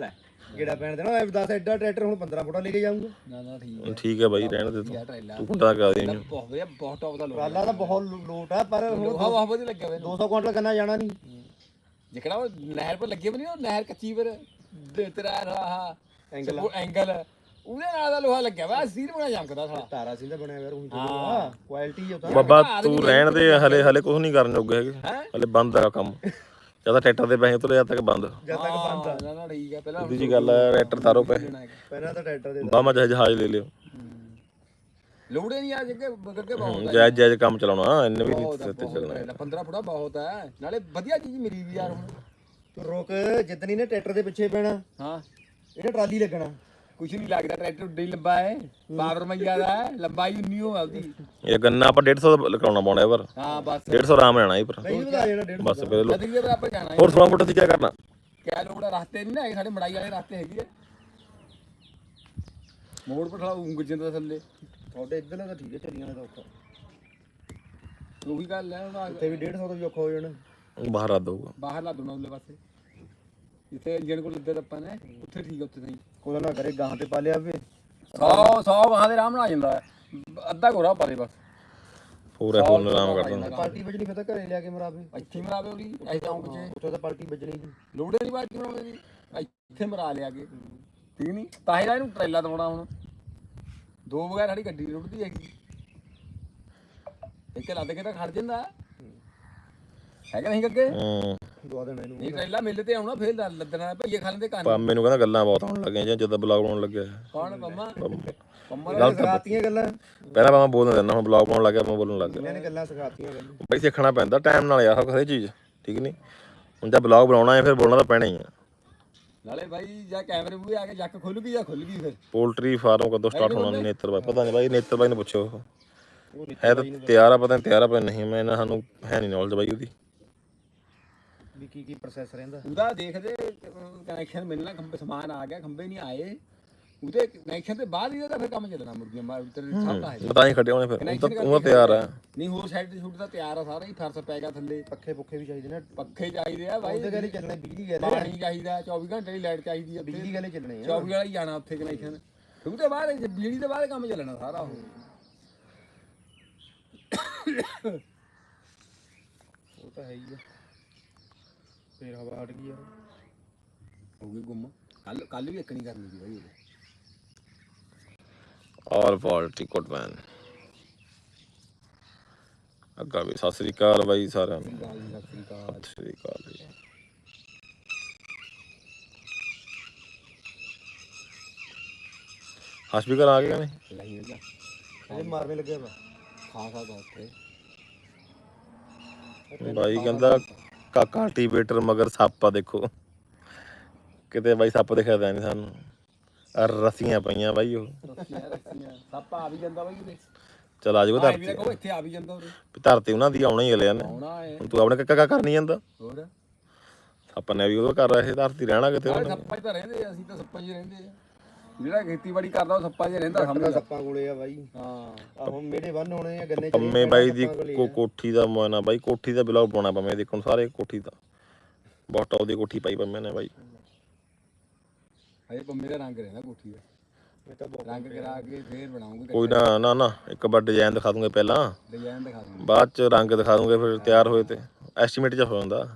ਲੈ ਗੇੜਾ ਪੈਣ ਦੇਣਾ ਐ ਦੱਸ ਐਡਾ ਟਰੈਕਟਰ ਹੁਣ 15 ਫੁੱਟਾ ਲੈ ਕੇ ਜਾਊਂਗਾ। ਨਾ ਨਾ ਠੀਕ ਹੁਣ ਠੀਕ ਹੈ ਬਾਈ ਰਹਿਣ ਦੇ ਤੂੰ। ਹੈ ਟ੍ਰੇਲਾ। ਤੂੰ ਕੁੰਡਾ ਕਰ ਦੇ ਇਹਨੂੰ। ਬਹੁਤ ਵਧੀਆ ਬਹੁਤ ਟੌਪ ਦਾ ਲੋਹਾ ਟਰਾਲਾ ਤਾਂ ਬਹੁਤ ਲੋਟ ਆ ਪਰ ਹੁਣ ਬਹੁਤ ਵਧੀਆ ਲੱਗਿਆ ਵੇ। 200 ਕੁਇੰਟਲ ਕੰਨਾ ਜਾਣਾ ਨਹੀਂ। ਜਿਕੜਾ ਉਹ ਨਹਿਰ ਪਰ ਲੱਗੇ ਬਣੀ ਉਹ ਨਹਿਰ ਕੱਚੀ ਪਰ ਦੇ ਤੇਰਾ ਆਹ ਐਂਗਲ ਐਂਗਲ ਉਹਦੇ ਨਾਲ ਦਾ ਲੋਹਾ ਲੱਗਿਆ ਵਾ ਸੀਰ ਬਣਾ ਜੰਕਦਾ ਸਾਲਾ। ਤਾਰਾ ਸਿੰਘ ਦਾ ਬਣਿਆ ਯਾਰ ਉਹੀ ਹਾਂ। ਕੁਆਲਿਟੀ ਉਹ ਤਾਂ। ਬਾਬਾ ਤੂੰ ਰਹਿਣ ਦੇ ਹਲੇ ਹਲੇ ਕੁਝ ਨਹੀਂ ਕਰਨ ਜੋਗੇ ਹੈਗੇ? ਹਲੇ ਬੰਦ ਆ ਕੰਮ। ਜ਼ਿਆਦਾ ਟਰੈਕਟਰ ਦੇ ਪੈਸੇ ਉਤਰੇ ਜਦ ਤੱਕ ਬੰਦ। ਜਦ ਤੱਕ ਬੰਦ ਆ। ਨਾ ਨਾ ਠੀਕ ਹੈ ਪਹਿਲਾਂ ਸਿੱਧੀ ਜੀ ਗੱਲ ਹੈ ਟਰੈਕਟਰ ਤਾਰੋ ਪੈਸੇ। ਪਹਿਲਾਂ ਤਾਂ ਟਰੈਕਟਰ ਦੇ ਬਾਮਾ ਚਾਹੇ ਜਹਾਜ਼ ਲੈ ਲਿਓ। ਲੋੜੇ ਨਹੀਂ ਆ ਜੱਗੇ ਅੱਗੇ ਬਹੁਤ ਹੈ ਜਾਇਜ਼ ਜਾਇਜ਼ ਕੰਮ ਚਲਾਉਣਾ ਇੰਨੇ ਵੀ ਨਹੀਂ ਹੈ, ਤੇ ਚੱਲਣਾ ਹੈ। 15 ਫੁੱਟਾ ਬਹੁਤ ਹੈ ਨਾਲੇ ਵਧੀਆ ਚੀਜ਼ ਮਿਲੀ ਵੀ ਯਾਰ ਹੁਣ। ਤੂੰ ਰੁਕ ਜਿੱਦਣੀ ਨੇ ਟਰੈਕਟਰ ਦੇ ਪਿੱਛੇ ਪੈਣਾ ਹਾਂ। ਇਹਨੇ ਟਰਾਲੀ ਲੱਗਣਾ। ਕੁਝ ਨਹੀਂ ਲੱਗਦਾ ਟਰੈਕਟਰ ਉੱਡੇ ਹੀ ਲੰਬਾ ਹੈ ਪਾਵਰ ਮਈਆ ਦਾ ਹੈ ਲੰਬਾਈ ਉਨੀ ਹੋ ਆਉਦੀ ਇਹ ਗੰਨਾ ਆਪਾਂ 150 ਦਾ ਲਗਾਉਣਾ ਪਾਉਣਾ ਇਹ ਪਰ। ਹਾਂ ਬਸ। 150 ਆਰਾਮ ਲੈਣਾ ਇਹ ਪਰ। ਨਹੀਂ ਵਧਾ ਜਾਣਾ ਡੇਢ ਬਸ ਫਿਰ ਲੋ ਜਦ ਕਿ ਆਪਾਂ ਜਾਣਾ ਹੈ ਹੋਰ 16 ਫੁੱਟ ਦੀ ਕੀ ਕਰਨਾ। ਕਿਆ ਲੋੜ ਹੈ ਰਸਤੇ ਨਹੀਂ ਨਾ ਸਾਡੇ ਮੜਾਈ ਵਾਲੇ ਰਸਤੇ ਹੈਗੇ ਆ। ਮੋੜ ਥੋੜਾ ਉਂਗ ਜਿੰਦਾ ਥੱਲੇ। ਤੁਹਾਡੇ ਇੱਧਰਲੇ ਤਾਂ ਠੀਕ ਹੈ ਚੱਲੀਆਂ ਦਾ ਔਖਾ। ਉਹੀ ਗੱਲ ਹੈ ਹੁਣ ਆ- ਉੱਥੇ ਵੀ 150 ਤੋਂ ਵੀ ਔਖਾ ਹੋ ਜਾਣਾ। ਬਾਹਰ ਆ ਦਊਗਾ ਬਾਹਰ ਲਾ ਦੂਣਾ ਉਹਲੇ ਪਾਸੇ। ਜਿੱਥੇ ਇੰਜਣ ਕੋਲ ਇੱਧਰ ਆਪਾਂ ਨੇ ਉੱਥੇ ਠੀਕ ਆ, ਉੱਥੇ ਨਹੀਂ। ਕੋਈ ਨਾ ਕਰੇ ਗਾਂ ਤੇ ਪਾ ਲਿਆ ਵੇ। 100 100 ਵਾਹਾਂ ਦੇ ਆਰਾਮ ਨਾਲ ਆ ਜਾਂਦਾ ਹੈ। ਅੱਧਾ ਘੋੜਾ ਪਾ ਦੇ ਬਸ। ਪੂਰਾ ਫੋਨ ਆਰਾਮ ਕਰ ਦਿੰਦਾ ਪਾਰਟੀ ਵੱਜਣੀ ਫਿਰ ਤਾਂ ਘਰੇ ਲਿਆ ਕੇ ਮਰਾਵੇ। ਇੱਥੇ ਮਰਾਵੇ ਉਹਦੀ ਐ ਚੌਂਕ 'ਚ ਉੱਥੇ ਤਾਂ ਪਾਰਟੀ ਵੱਜਣੀ ਨਹੀਂ ਲੋੜੇ ਦੀ ਬਾਤ ਕਿਉਂ ਦੀ ਇੱਥੇ ਮਰਾ ਲਿਆ ਕੇ। ਠੀਕ ਨਹੀਂ ਤਾਂ ਹੀ ਤਾਂ ਇਹਨੂੰ ਟਰੇਲਾ ਦਵਾਉਣਾ ਹੁਣ। ਦੋ ਬਗੈਰ ਸਾਡੀ ਗੱਡੀ ਰੁੜਦੀ ਹੈਗੀ। ਇੱਥੇ ਲੱਦ ਕੇ ਤਾਂ ਖੜ ਜਾਂਦਾ। ਹੈਗਾ ਨਹੀਂ ਅੱਗੇ ਹੂੰ। ਦਵਾ ਦੇਣਾ ਇਹਨੂੰ। ਨਹੀਂ ਟਰੇਲਾ ਮਿਲ ਤੇ ਆਉਣਾ ਫੇਰ ਲ- ਲੱਦਣਾ ਭਈਏ ਖਾ ਲੈਂਦੇ ਕੰਨ ਪਾ ਮੈਨੂੰ ਕਹਿੰਦਾ ਗੱਲਾਂ ਬਹੁਤ ਆਉਣ ਲੱਗੀਆਂ ਜਾਂ ਜਦੋਂ ਬਲੌਗ ਬਣਾਉਣ ਲੱਗਿਆ। ਕੌਣ ਪੰਮਾ? ਪੰਮਾ। ਗੱਲਾਂ ਸਿਖਾਤੀਆਂ ਗੱਲਾਂ। ਪਹਿਲਾਂ ਮੈਂ ਬੋਲਣ ਦਿੰਦਾ ਹੁਣ ਬਲੌਗ ਬਣਾਉਣ ਲੱਗਿਆ ਮੈਂ ਬੋਲਣ ਲੱਗ ਗਿਆ। ਇਹਨਾਂ ਨੇ ਗੱਲਾਂ ਸਿਖਾਤੀਆਂ ਗੱਲਾਂ। ਬਈ ਸਿੱਖਣਾ ਪੈਂਦਾ ਟਾਈਮ ਨਾਲ ਯਾਰ ਹਰ ਚੀਜ਼ ਠੀਕ ਨਹੀਂ? ਹੁਣ ਜਦ ਬਲੌਗ ਬਣਾਉਣਾ ਹੈ ਫਿਰ ਬੋਲਣਾ ਤਾਂ ਪੈਣਾ ਹੀ ਆ। ਨਾਲੇ ਭਾਈ ਜਾਂ ਕੈਮਰੇ ਮੂਹਰੇ ਆ ਕੇ ਜੱਕ ਖੁੱਲ ਗਈ ਜਾਂ ਖੁੱਲ ਗਈ ਫਿਰ? ਪੋਲਟਰੀ ਫਾਰਮ ਕਦੋਂ ਸਟਾਰਟ ਹੋਣਾ ਨੇਤਰ ਬਾਈ ਪਤਾ ਨਹੀਂ ਬਾਈ ਨੇਤਰ ਬਾਈ ਨੂੰ ਪੁੱਛੋ। ਹੈ ਤਾਂ ਤਿਆਰ ਆ ਪਤਾ ਨਹੀਂ ਤਿਆਰ ਆ ਪਰ ਨਹੀਂ ਮੈਂ ਇਹਨਾਂ ਸਾਨੂੰ ਹੈ ਨਹੀਂ ਨੌਲੇਜ ਬਾਈ ਉਹਦੀ। ਵੀ ਕੀ ਕੀ ਪ੍ਰੋਸੈਸ ਰਹਿੰਦਾ? ਉਹਦਾ ਦੇਖਦੇ ਕਨੈਕਸ਼ਨ ਮਿਲਣਾ ਖੰਬੇ ਸਮਾਨ ਆ ਗਿਆ ਖੰਬੇ ਨਹੀਂ ਆਏ। ਉਹਦੇ ਕਨੈਕਸ਼ਨ ਤੇ ਬਾਅਦ ਹੀ ਇਹਦਾ ਫਿਰ ਕੰਮ ਚੱਲਣਾ ਮੁਰਗੀਆਂ ਮਾਰ ਤੇਰੇ ਸਭ ਦਾ ਹੈ ਪਤਾ ਨਹੀਂ ਖੱਡੇ ਹੋਣੇ ਫਿਰ ਉਹ ਤਾਂ ਉਹ ਤਿਆਰ ਆ। ਨਹੀਂ ਹੋਰ ਸਾਈਡ ਤੇ ਸ਼ੂਟ ਦਾ ਤਿਆਰ ਆ ਸਾਰਾ ਹੀ ਫਰਸ਼ ਪੈ ਗਿਆ ਥੱਲੇ। ਪੱਖੇ ਪੁੱਖੇ ਵੀ ਚਾਹੀਦੇ ਨੇ। ਪੱਖੇ ਚਾਹੀਦੇ ਆ ਭਾਈ ਉਹਦੇ ਘਰੇ ਚੱਲਣੇ ਬਿਜਲੀ ਗਲੇ ਪਾਣੀ ਚਾਹੀਦਾ 24 ਘੰਟੇ ਦੀ ਲਾਈਟ ਚਾਹੀਦੀ ਆ ਬਿਜਲੀ ਗਲੇ ਚੱਲਣੇ ਆ। 24 ਵਾਲਾ ਹੀ ਜਾਣਾ ਉੱਥੇ ਕਨੈਕਸ਼ਨ ਉਹਦੇ ਬਾਅਦ ਬਿਜਲੀ ਦੇ ਬਾਅਦ ਕੰਮ ਚੱਲਣਾ ਸਾਰਾ ਉਹ। ਉਹ ਤਾਂ ਹੈ ਹੀ ਆ। ਫੇਰ ਹਵਾ ਅੜ ਗਈ ਯਾਰ ਹੋ ਗਈ ਗੁੰਮ। ਕੱਲ ਕੱਲ ਵੀ ਇੱਕ ਨਹੀਂ ਕਰਨੀ ਸੀ ਭਾਈ ਆਲ ਪਾਲਟੀ ਕੋਟਮੈਨ ਅੱਗਾ ਵੀ ਸਤਿ ਸ੍ਰੀ ਅਕਾਲ ਬਾਈ ਸਾਰਿਆਂ ਨੂੰ। ਦੀ ਸਤਿ ਸ੍ਰੀ ਅਕਾਲ। ਸਤਿ ਸ੍ਰੀ ਅਕਾਲ ਜੀ। ਹਸਪੀਟਲ ਆ ਗਿਆ ਨਹੀਂ? ਲਈ ਜਾ ਇਹ ਮਾਰਨੇ ਲੱਗਿਆ ਵਾ ਖਾਸਾ ਦਾ ਉੱਥੇ। ਬਾਈ ਕਹਿੰਦਾ ਕਾਕਾ ਟੀਵੇਟਰ ਮਗਰ ਸੱਪ ਆ ਦੇਖੋ। ਕਿਤੇ ਬਾਈ ਸੱਪ ਦਿਖਦਾ ਨਹੀਂ ਸਾਨੂੰ। ਆ ਰਸੀਆਂ ਪਈਆਂ ਬਾਈ ਉਹ। ਰੱਸੀਆਂ ਰੱਸੀਆਂ। ਸੱਪ ਆ ਵੀ ਜਾਂਦਾ ਬਾਈ ਉਹਦੇ ਚਲ ਆ ਜਾਓ ਧਰਤੀ ਕਹੋ ਇੱਥੇ ਆ ਵੀ ਜਾਂਦਾ ਉਹਦੇ ਧਰਤੀ ਉਹਨਾਂ ਦੀ ਆਉਣਾ ਹੀ ਅਗਲਿਆਂ ਨੇ ਹੈ। ਹੁਣ ਤੂੰ ਆਪਣੇ ਕੱਕਾ ਕਰ ਨਹੀਂ ਜਾਂਦਾ। ਹੋਰ? ਆਪਾਂ ਨੇ ਵੀ ਉਹ ਕਰ ਰਹੇ ਧਰਤੀ ਰਹਿਣਾ ਕਿਤੇ। ਸੱਪਾਂ 'ਚ ਤਾਂ ਰਹਿੰਦੇ ਅਸੀਂ ਤਾਂ ਸੱਪਾਂ ਹੀ ਰਹਿੰਦੇ ਆ। ਜਿਹੜਾ ਖੇਤੀਬਾੜੀ ਕਰਦਾ ਉਹ ਸੱਪਾਂ 'ਚ ਹੀ ਰਹਿੰਦਾ ਸਮਝ ਲੈ ਸੱਪਾਂ ਕੋਲੇ ਆ ਬਾਈ। ਹਾਂ। ਹੁਣ ਮੇੜੇ ਬੰਨ ਹੋਣੇ ਆ ਗੰਨੇ ਪੰਮੇ ਬਾਈ ਦੀ ਕੋ ਕੋਠੀ ਦਾ ਮੋਨਾ ਬਾਈ ਕੋਠੀ ਦਾ ਬਲੌਗ ਪਾਉਣਾ ਪੰਮੇ ਦੇਖਣ ਸਾਰੇ ਕੋਠੀ ਦਾ। ਬਹੁਤ ਟੌਪ ਦੀ ਕੋਠੀ ਪਾਈ ਪੰਮੇ ਨੇ ਬਾਈ। ਹਜੇ ਪੰਮੇ ਦਾ ਰੰਗ ਰਹਿੰਦਾ ਕੋਠੀ ਦਾ। ਮੈਂ ਤਾਂ ਬਹੁਤ ਰੰਗ ਕਰਾ ਕੇ ਫੇਰ ਬਣਾਉਂਗੇ ਕੋਈ ਨਾ ਨਾ ਨਾ ਇੱਕ ਵਾਰ ਡਿਜ਼ਾਈਨ ਦਿਖਾ ਦੂੰਗੇ ਪਹਿਲਾਂ। ਡਿਜ਼ਾਈਨ ਦਿਖਾ ਦੂੰਗਾ। ਬਾਅਦ ਚ ਰੰਗ ਦਿਖਾ ਦੂੰਗੇ ਫਿਰ ਤਿਆਰ ਹੋਏ ਤੇ। ਐਸਟੀਮੇਟ ਚ ਹੋ ਜਾਂਦਾ।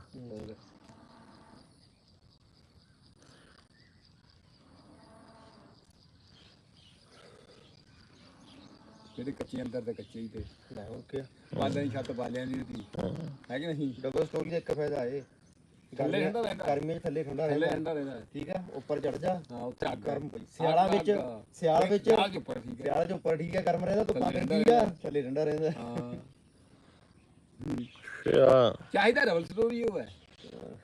ਜਿਹੜੇ ਕੱਚੇ ਅੰਦਰ ਤੇ ਕੱਚੇ ਹੀ ਤੇ ਲੈ ਹੋਰ ਕੀ ਬਾਲਿਆਂ ਦੀ ਛੱਤ ਬਾਲਿਆਂ ਦੀ ਸੀ ਹੈ। ਕਿ ਨਹੀਂ? ਡਬਲ ਸਟੋਰੀ ਦਾ ਇੱਕ ਫਾਇਦਾ ਏ ਥੱਲੇ ਠੰਡਾ ਰਹਿੰਦਾ। ਗਰਮੀ 'ਚ ਥੱਲੇ ਠੰਡਾ ਥੱਲੇ ਰਹਿੰਦਾ। ਰਹਿੰਦਾ ਹੈ। ਠੀਕ ਆ? ਉੱਪਰ ਚੜ ਜਾ। ਹਾਂ ਉੱਥੇ ਅੱਗ। ਗਰਮ ਸਿਆਲਾਂ ਵਿੱਚ ਸਿਆਲ ਵਿੱਚ ਸਿਆਲ ਦੇ ਉੱਪਰ ਠੀਕ ਹੈ। ਸਿਆਲ 'ਚ ਉੱਪਰ ਠੀਕ ਆ ਗਰਮ ਰਹਿੰਦਾ ਧੁੱਪਾਂ ਪੈਂਦੀ ਆ। ਥੱਲੇ ਠੰਡਾ ਰਹਿੰਦਾ। ਹਾਂ। ਸ਼ਿਆ ਚਾਹੀਦਾ ਡਬਲ ਸਟੋਰੀ ਉਹ ਹੈ।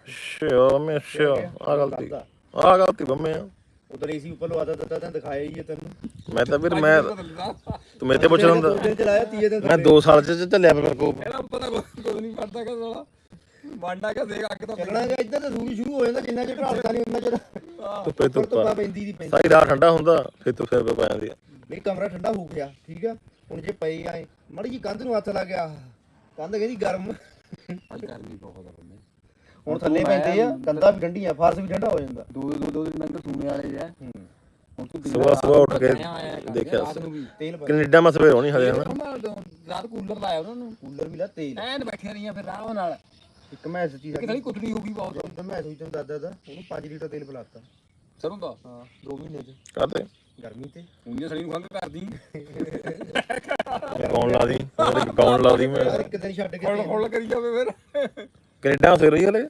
ਸ਼ਿਆ ਮੈਂ ਸ਼ਿਆ ਆ ਗਲਤੀ। ਆ ਗਲਤੀ ਆ। ਉਧਰ ਏਸੀ ਉੱਪਰ ਲਵਾ ਦਿੱਤਾ ਤਾਂ ਦਿਖਾਇਆ ਹੀ ਹੈ ਤੈਨੂੰ। ਮੈਂ ਤਾਂ ਫਿਰ ਮੈਂ ਤੂੰ ਮੇਰੇ ਤੇ ਪੁੱਛ ਲੈਂਦਾ। ਦੋ ਦਿਨ ਚਲਾਇਆ ਤੀਏ ਦਿਨ ਮੈਂ 2 ਸਾਲ ਚ ਚੱਲਿਆ ਮੇਰੇ ਕੋਲ। ਇਹਦਾ ਪਤਾ ਕੋਈ ਨਹੀਂ ਪੜਦਾ ਕਿ ਸਾਲਾ ਮਾਂਡਾ ਕਿ ਦੇਖ ਅੱਗ ਤਾਂ ਚੱਲਣਾ ਜਾਂ ਇੱਧਰ ਤਾਂ ਸੂਰੀ ਸ਼ੁਰੂ ਹੋ ਜਾਂਦਾ ਜਿੰਨਾ ਚਿਰ ਢਾਲਦਾ ਨਹੀਂ ਉਹਨਾਂ ਚਿਰ ਧੁੱਪੇ ਧੁੱਪਾ। ਪੈਂਦੀ ਦੀ ਪੈਂਦੀ। ਸਾਰੀ ਰਾਤ ਠੰਡਾ ਹੁੰਦਾ ਫਿਰ ਤੂੰ ਫਿਰ ਪੈ ਜਾਂਦੀ ਆ। ਨਹੀਂ ਕਮਰਾ ਠੰਡਾ ਹੋ ਗਿਆ ਠੀਕ ਆ? ਹੁਣ ਜੇ ਪਈ ਆਏ ਮੜੀ ਜੀ ਕੰਧ ਨੂੰ ਹੱਥ ਲੱਗ ਗਿਆ ਕੰਧ ਕਹਿੰਦੀ ਗਰਮ। ਅੱਜ ਗਰਮੀ ਬਹੁਤ ਆ ਬੰਦੇ। ਹੁਣ ਥੱਲੇ ਪੈਂਦੇ ਆ ਕੰਦਾ ਵੀ ਠੰਡੀਆਂ ਫਰਸ਼ ਵੀ ਠੰਡਾ ਹੋ ਜਾਂਦਾ। ਦੋ ਦੋ ਦੋ ਦਿਨ ਡੰਗਰ ਸੂਣੇ ਵਾਲੇ ਆ। ਹੂੰ। ਹੁਣ ਤੂੰ ਸੁਬਾਹ ਸੁਬਾਹ ਉੱਠ ਕੇ ਦੇਖਿਆ ਕੈਨੇਡਾ ਮੈਂ ਸਵੇਰ ਹੋਣੀ ਹਲੇ ਹਨਾ? ਰਾਤ ਕੂਲਰ ਲਾਇਆ ਉਹਨਾਂ ਨੂੰ। ਕੂਲਰ ਵੀ ਲਾ ਤੇਲ। ਐਨ ਬੈਠੇ ਰਹੀਆਂ ਫਿਰ ਆਰਾਮ ਨਾਲ। ਇੱਕ ਮੈਸ ਚੀਜ਼ ਕਿ ਥੋੜੀ ਕੁੱਟਣੀ ਹੋ ਗਈ ਬਹੁਤ। ਜਦੋਂ ਮੈਸ ਹੋਈ ਤੈਨੂੰ ਦਾਦਾ ਦਾ ਉਹਨੂੰ 5 ਲੀਟਰ ਤੇਲ ਪਿਲਾਤਾ। ਸਰੋਂ ਦਾ? ਹਾਂ 2 ਮਹੀਨੇ ਚ। ਕਾਤੇ ਗਰਮੀ ਤੇ। ਉਹਨੇ ਸੜੀ ਨੂੰ ਖੰਗ ਕਰਦੀ। ਕੌਣ ਲਾ ਦੀ ਕੌਣ ਲਾ ਦੀ ਮੈਂ ਇੱਕ ਦਿਨ ਛੱਡ ਕੇ ਤੇਲ- ਫੁੱਲ ਕਰੀ ਜਾਵੇ ਫਿਰ। ਕੈਨੇਡਾ ਸਵੇਰ ਹੋਈ ਹਲੇ।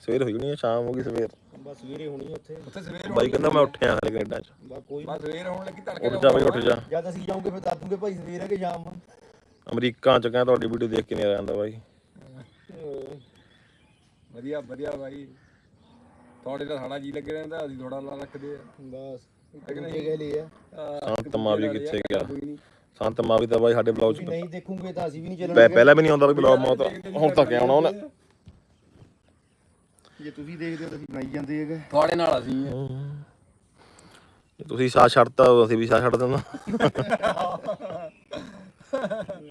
ਸਵੇਰ ਹੋਈ ਆ, ਸ਼ਾਮ ਹੋ ਗਈ ਸਵੇਰ। ਬਸ ਸਵੇਰੇ ਹੋਣੀ ਉੱਥੇ। ਉੱਥੇ ਸਵੇਰ ਬਾਈ ਕਹਿੰਦਾ ਮੈਂ ਉੱਠਿਆ ਹਲੇ ਕੈਨੇਡਾ ਚ। ਬਸ ਕੋਈ ਬਸ ਸਵੇਰ ਹੋਣ ਲੱਗੀ ਤੜਕੇ ਉੱਠ ਜਾ ਬਾਈ ਉੱਠ ਜਾ। ਜਦ ਅਸੀਂ ਜਾਉਂਗੇ ਫਿਰ ਦੱਸੂਗੇ ਭਾਈ ਸਵੇਰ ਹੈ ਕਿ ਸ਼ਾਮ ਆ। ਅਮਰੀਕਾ ਚ ਕਹਿੰਦਾ ਤੁਹਾਡੀ ਵੀਡੀਓ ਦੇਖ ਕੇ ਨਹੀਂ ਆ ਜਾਂਦਾ ਬਾਈ। ਵਧੀਆ ਵਧੀਆ ਬਾਈ। ਤੁਹਾਡੇ ਤਾਂ ਸਾਡਾ ਜੀ ਲੱਗੇ ਰਹਿੰਦਾ ਅਸੀਂ ਥੋੜਾ ਲਾ ਰੱਖਦੇ ਆ। ਬਸ। ਇੱਕ ਗਏ ਲਈ ਆ। ਸੰਤ ਮਾ ਵੀ ਕਿੱਥੇ ਗਿਆ। ਕੋਈ ਨਹੀਂ। ਸੰਤ ਮਾ ਵੀ ਤਾਂ ਬਾਈ ਸਾਡੇ ਬਲੌਗ ਚ ਤੁਸੀਂ ਨਹੀਂ ਦੇਖੋਗੇ ਤਾਂ ਅਸੀਂ ਵੀ ਨਹੀਂ ਪਹਿ- ਚੱਲਣਗੇ ਪਹਿਲਾਂ ਵੀ ਨਹੀਂ ਆਉਂਦਾ ਬਈ ਬਲੌਗ ਮਾ ਤਾਂ ਹੁਣ ਤੱਕ ਆਉਣਾ। ਉਹਨੇ ਜੇ ਤੁਸੀਂ ਦੇਖਦੇ ਹੋ ਤਾਂ ਅਸੀਂ ਬਣਾਈ ਜਾਂਦੇ ਹੈਗੇ। ਤੁਹਾਡੇ ਨਾਲ ਅਸੀਂ ਜੇ ਤੁਸੀਂ ਸਾਥ ਛੱਡਤਾ ਅਸੀਂ ਵੀ ਸਾਥ ਛੱਡ ਦਿੰਦਾ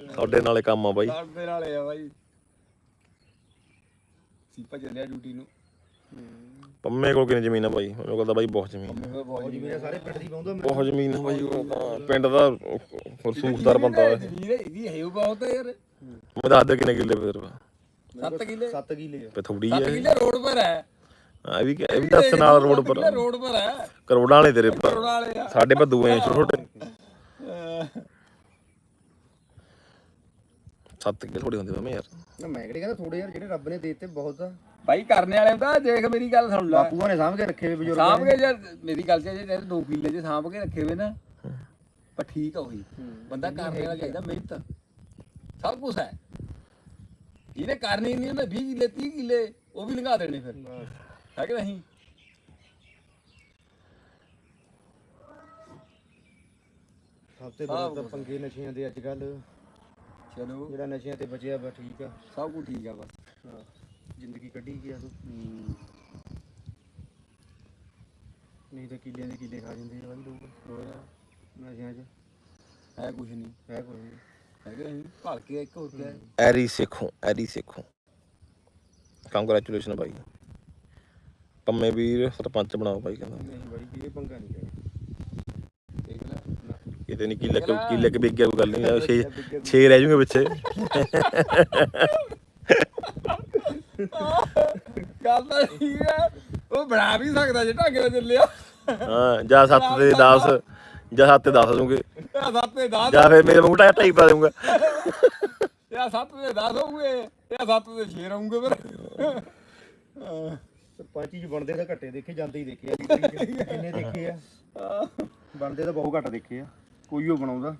ਤੁਹਾਡੇ ਨਾਲੇ ਕੰਮ ਆ ਬਾਈ। ਸਾਡੇ ਨਾਲ ਆ ਬਾਈ। ਸੀਪਾ ਚੱਲਿਆ ਡਿਊਟੀ ਨੂੰ। ਪੰਮੇ ਕੋਲ ਕਿੰਨੀ ਜ਼ਮੀਨ ਆ ਬਾਈ? ਉਹ ਕਹਿੰਦਾ ਬਾਈ ਬਹੁਤ ਜ਼ਮੀਨ ਆ। ਬਹੁਤ ਜੀ ਮੇਰੇ ਸਾਰੇ ਪਿੰਡ ਦੀ ਪਾਉਂਦਾ ਮੈਂ ਬਹੁਤ ਜ਼ਮੀਨ ਆ ਬਾਈ ਉਹ ਤਾਂ ਪਿੰਡ ਦਾ ਰਸੂਖਦਾਰ ਬੰਦਾ ਹੈ ਜ਼ਮੀਨ ਇਹਦੀ ਹੈ ਉਹ ਬਹੁਤ ਹੈ ਯਾਰ ਮੈਂ ਦੱਸ ਦੇ ਕਿੰਨੇ ਕਿੱਲੇ ਫਿਰ। 7 ਕਿੱਲੇ। 7 ਕਿਲੇ ਪੇ ਥੋੜੀ 7 ਹੈ ਕਿੱਲੇ ਰੋਡ ਪਰ ਹੈ। ਆ ਵੀ ਕਿ- ਇਹ ਵੀ ਦੱਸ ਨਾਲ ਰੋਡ ਪਰ ਰੋਡ ਪਰ ਹੈ। ਕਰੋੜਾਂ ਵਾਲੇ ਤੇਰੇ ਪਰ ਰੋਡ ਵਾਲੇ ਆ। ਸਾਡੇ ਪਰ ਦੂਏ ਛੋਟੇ। ਅਹ ਸੱਤ ਕਿੱਲੇ ਥੋੜੇ ਹੁੰਦੇ ਮੈਂ ਯਾਰ। ਨਾ ਮੈਂ ਕਿਹੜੇ ਕਹਿੰਦਾ ਥੋੜੇ ਯਾਰ ਜਿਹੜੇ ਰੱਬ ਨੇ ਦੇ ਦਿੱਤੇ ਬਹੁਤ ਆ। ਬਾਈ ਕਰਨੇ ਵਾਲੇ ਤਾਂ ਦੇਖ ਮੇਰੀ ਗੱਲ ਸੁਣ ਲੈ। ਬਾਪੂਆਂ ਨੇ ਸਾਂਭ ਕੇ ਰੱਖੇ ਹੋਏ ਬਜ਼ੁਰਗ ਸਾਂਭ ਕੇ ਜੇ ਮੇਰੀ ਗੱਲ ਚ ਜੇ ਦੋ ਕਿੱਲੇ ਜੇ ਸਾਂਭ ਕੇ ਰੱਖੇ ਹੋਏ ਨਾ ਪਰ ਠੀਕ ਆ ਉਹੀ। ਬੰਦਾ ਕਰਨੇ ਵਾਲਾ ਚਾਹੀਦਾ ਮਿਹਨਤ। ਸਭ ਕੁਝ ਹੈ। ਜਿਹਨੇ ਕਰਨੀ ਨਹੀਂ ਉਹਨੇ 20 ਕਿੱਲੇ 30 ਕਿੱਲੇ ਉਹ ਵੀ ਲੰਘਾ ਦੇਣੇ ਫਿਰ। ਹੈ ਕਿ ਨਹੀਂ? ਸਭ ਤੋਂ ਬੜਾ ਤਾਂ ਪੰਗੇ ਨਸ਼ਿਆਂ ਦੇ ਅੱਜ ਕੱਲ ਚਲੋ। ਜਿਹੜਾ ਨਸ਼ਿਆਂ ਤੇ ਬਚਿਆ ਬਸ ਠੀਕ ਆ। ਸਭ ਕੁਝ ਠੀਕ ਆ ਬਸ। ਹਾਂ, ਜ਼ਿੰਦਗੀ ਕੱਢੀ ਗਿਆ ਤੂੰ। ਨਹੀਂ ਤਾਂ ਕਿੱਲਿਆਂ ਦੇ ਕਿੱਲੇ ਖਾ ਜਾਂਦੇ ਆ ਬਾਈ ਲੋਕ। ਨਸ਼ਿਆਂ 'ਚ। ਹੈ ਕੁਝ ਨਹੀਂ। ਹੈ ਕੋਈ ਨਹੀਂ। ਹੈ ਕਿ ਨਹੀਂ ਭਲ ਕੇ ਇੱਕ ਹੋਰ ਹੈ। ਐਰੀ ਸਿੱਖੋ ਐਰੀ ਸਿੱਖੋ। ਕੰਗ੍ਰੈਚੁਲੇਸ਼ਨ ਬਾਈ। ਪੰਮੇ ਵੀਰ ਸਰਪੰਚ ਬਣਾਓ ਬਾਈ ਕਹਿੰਦਾ। ਨਹੀਂ ਬਾਈ ਇਹ ਪੰਗਾ ਨਹੀਂ ਹੈ ਕਿਤੇ ਨਹੀਂ ਕਿੱਲੇ ਕਿ ਕਿੱਲੇ ਕਿ ਵਿਕ ਗਿਆ ਕੋਈ ਗੱਲ ਨਹੀਂ ਛੇ ਛੇ ਰਹਿ ਜੂਗੇ ਪਿੱਛੇ। ਗੱਲ ਤਾਂ ਠੀਕ ਹੈ। ਉਹ ਬਣਾ ਵੀ ਸਕਦਾ ਜੇ ਢੰਗੇ ਨਾਲ ਚੱਲਿਆ। ਹਾਂ ਜਾਂ 7 ਤੇ 10 ਜਾਂ 7 ਤੇ 10 ਦੂੰਗੇ ਇਹ ਸੱਤ ਤੇ 10 ਜਾਂ ਫਿਰ ਮੇਰੇ ਮੂੰਹ ਢਾਈ ਪਾ ਦੂੰਗਾ ਇਹ ਸੱਤ ਤੇ 10 ਹੋਊਗੇ ਇਹ ਸੱਤ ਤੇ 6 ਰਹੂਗੇ ਫਿਰ। ਸਰਪੰਚੀ ਚ ਬਣਦੇ ਤਾਂ ਘੱਟੇ ਦੇਖੇ ਜਾਂਦੇ ਹੀ ਦੇਖੇ ਆ ਜਿੰਨੇ ਦੇਖੇ ਆ। ਬਣਦੇ ਤਾਂ ਬਹੁਤ ਘੱਟ ਦੇਖੇ ਆ। ਕੋਈ ਉਹ ਬਣਾਉਂਦਾ।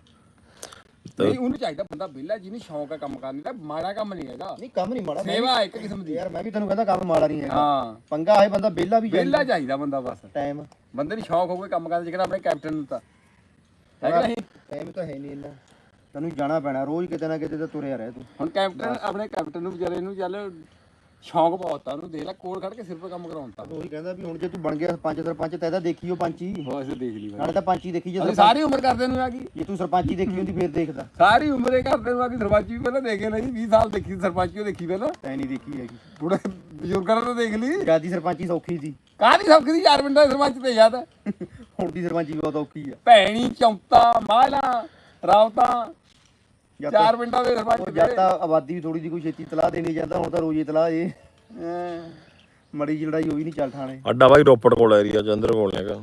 ਨਹੀਂ ਉਹਨੂੰ ਚਾਹੀਦਾ ਬੰਦਾ ਵਿਹਲਾ ਜਿਹਨੂੰ ਸ਼ੌਂਕ ਹੈ ਕੰਮ ਕਰਨ ਦਾ। ਮਾੜਾ ਕੰਮ ਨਹੀਂ ਹੈਗਾ। ਨਹੀਂ ਕੰਮ ਨਹੀਂ ਮਾੜਾ। ਮੈਂ ਸੇਵਾ ਇੱਕ ਕਿਸਮ ਦੀ। ਯਾਰ ਮੈਂ ਵੀ ਤੈਨੂੰ ਕਹਿੰਦਾ ਕੰਮ ਮਾੜਾ ਨਹੀਂ ਹੈਗਾ। ਹਾਂ। ਪੰਗਾ ਹੈ ਬੰਦਾ ਵਿਹਲਾ ਵੀ ਵਿਹਲਾ ਚਾਹੀਦਾ ਬੰਦਾ ਬਸ। ਟਾਈਮ ਬੰਦੇ ਨੂੰ ਸ਼ੌਂਕ ਹੋਵੇ ਕੰਮ ਕਰਨ ਦਾ ਜਿਹੜਾ ਆਪਣੇ ਕੈਪਟਨ ਨੂੰ ਤਾਂ। ਹੈ ਕਿ ਨਹੀਂ? ਟਾਈਮ ਤਾਂ ਹੈ ਨਹੀਂ ਇੰਨਾ। ਤੈਨੂੰ ਜਾਣਾ ਪੈਣਾ ਰੋਜ਼ ਕਿਤੇ ਨਾ ਕਿਤੇ ਤਾਂ ਤੁਰਿਆ ਰਹਿ ਤੂੰ। ਹੁਣ ਕੈਪਟਨ ਆਪਣੇ ਕੈਪਟਨ ਨੂੰ ਵਿਚਾਰੇ ਨੂੰ ਚੱਲ ਸ਼ੌਂਕ ਬਹੁਤ ਆ ਉਹਨੂੰ ਦੇਖ ਲੈ ਕੋਲ ਖੜ ਕੇ ਸਿਰਫ ਕੰਮ ਕਰਾਉਂਦਾ ਉਹੀ ਕਹਿੰਦਾ ਵੀ ਹੁਣ ਜੇ ਤੂੰ ਬਣ ਗਿਆ ਪੰਜ ਸਰਪੰਚ ਤਾਂ ਇਹਦਾ ਦੇਖੀਓ ਪੰਚੀ। ਬਸ ਦੇਖ ਲਈ ਨਾਲੇ ਤਾਂ ਪੰਚੀ ਦੇਖੀ ਜੇ ਅਸੀਂ ਸਰਪੰਚ- ਸਾਰੀ ਉਮਰ ਕਰਦੇ ਨੂੰ ਆ ਗਈ। ਜੇ ਤੂੰ ਸਰਪੰਚੀ ਦੇਖੀ ਹੁੰਦੀ ਫੇਰ ਦੇਖਦਾ। ਸਾਰੀ ਉਮਰ ਇਹ ਕਰਦੇ ਨੂੰ ਆ ਗਈ ਸਰਪੰਚੀ ਵੀ ਪਹਿਲਾਂ ਦੇਖੇ ਨਹੀਂ 20 ਸਾਲ ਦੇਖੀ ਸਰਪੰਚੀ ਉਹ ਦੇਖੀ ਪਹਿਲਾਂ। ਤੈਂ ਨਹੀਂ ਦੇਖੀ ਹੈਗੀ। ਬੁੜੇ ਬਜ਼ੁਰਗਾਂ ਨੇ ਤਾਂ ਦੇਖ ਲਈ। ਜਿਆਦੀ ਸਰਪੰਚੀ ਸੌਖੀ ਸੀ। ਕਾਹਦੀ ਸੌਖੀ ਦੀ ਚਾਰ ਮਿੰਟਾਂ ਦੇ ਸਰਪੰਚ ਤੇ ਯਾਦ ਹੁਣ ਦੀ ਸਰਪੰਚੀ ਬਹੁਤ ਔਖੀ ਆ। ਭੈਣੀ ਚੌਂਤਾ ਮਾਲਾ ਰਾਵਤਾ ਜਦ ਚਾਰ ਮਿੰਟਾਂ ਦੇ ਉਹ ਸਰਪੰਚ ਜਦ ਤਾਂ ਆਬਾਦੀ ਵੀ ਥੋੜੀ ਜਿਹੀ ਕੋਈ ਛੇਤੀ ਤਲਾਹ ਦੇਣੀ ਜਾਂਦਾ ਹੁਣ ਤਾਂ ਰੋਜ਼ ਹੀ ਤਲਾਹ ਇਹ। ਮੜੀ ਜਿਹੀ ਲੜਾਈ ਹੋਈ ਨਹੀਂ ਚੱਲ ਥਾਣੇ। ਅੱਡਾ ਬਾਈ ਰੋਪੜ ਕੋਲ ਏਰੀਆ ਜੰਦਰ ਕੋਲ ਹੈਗਾ।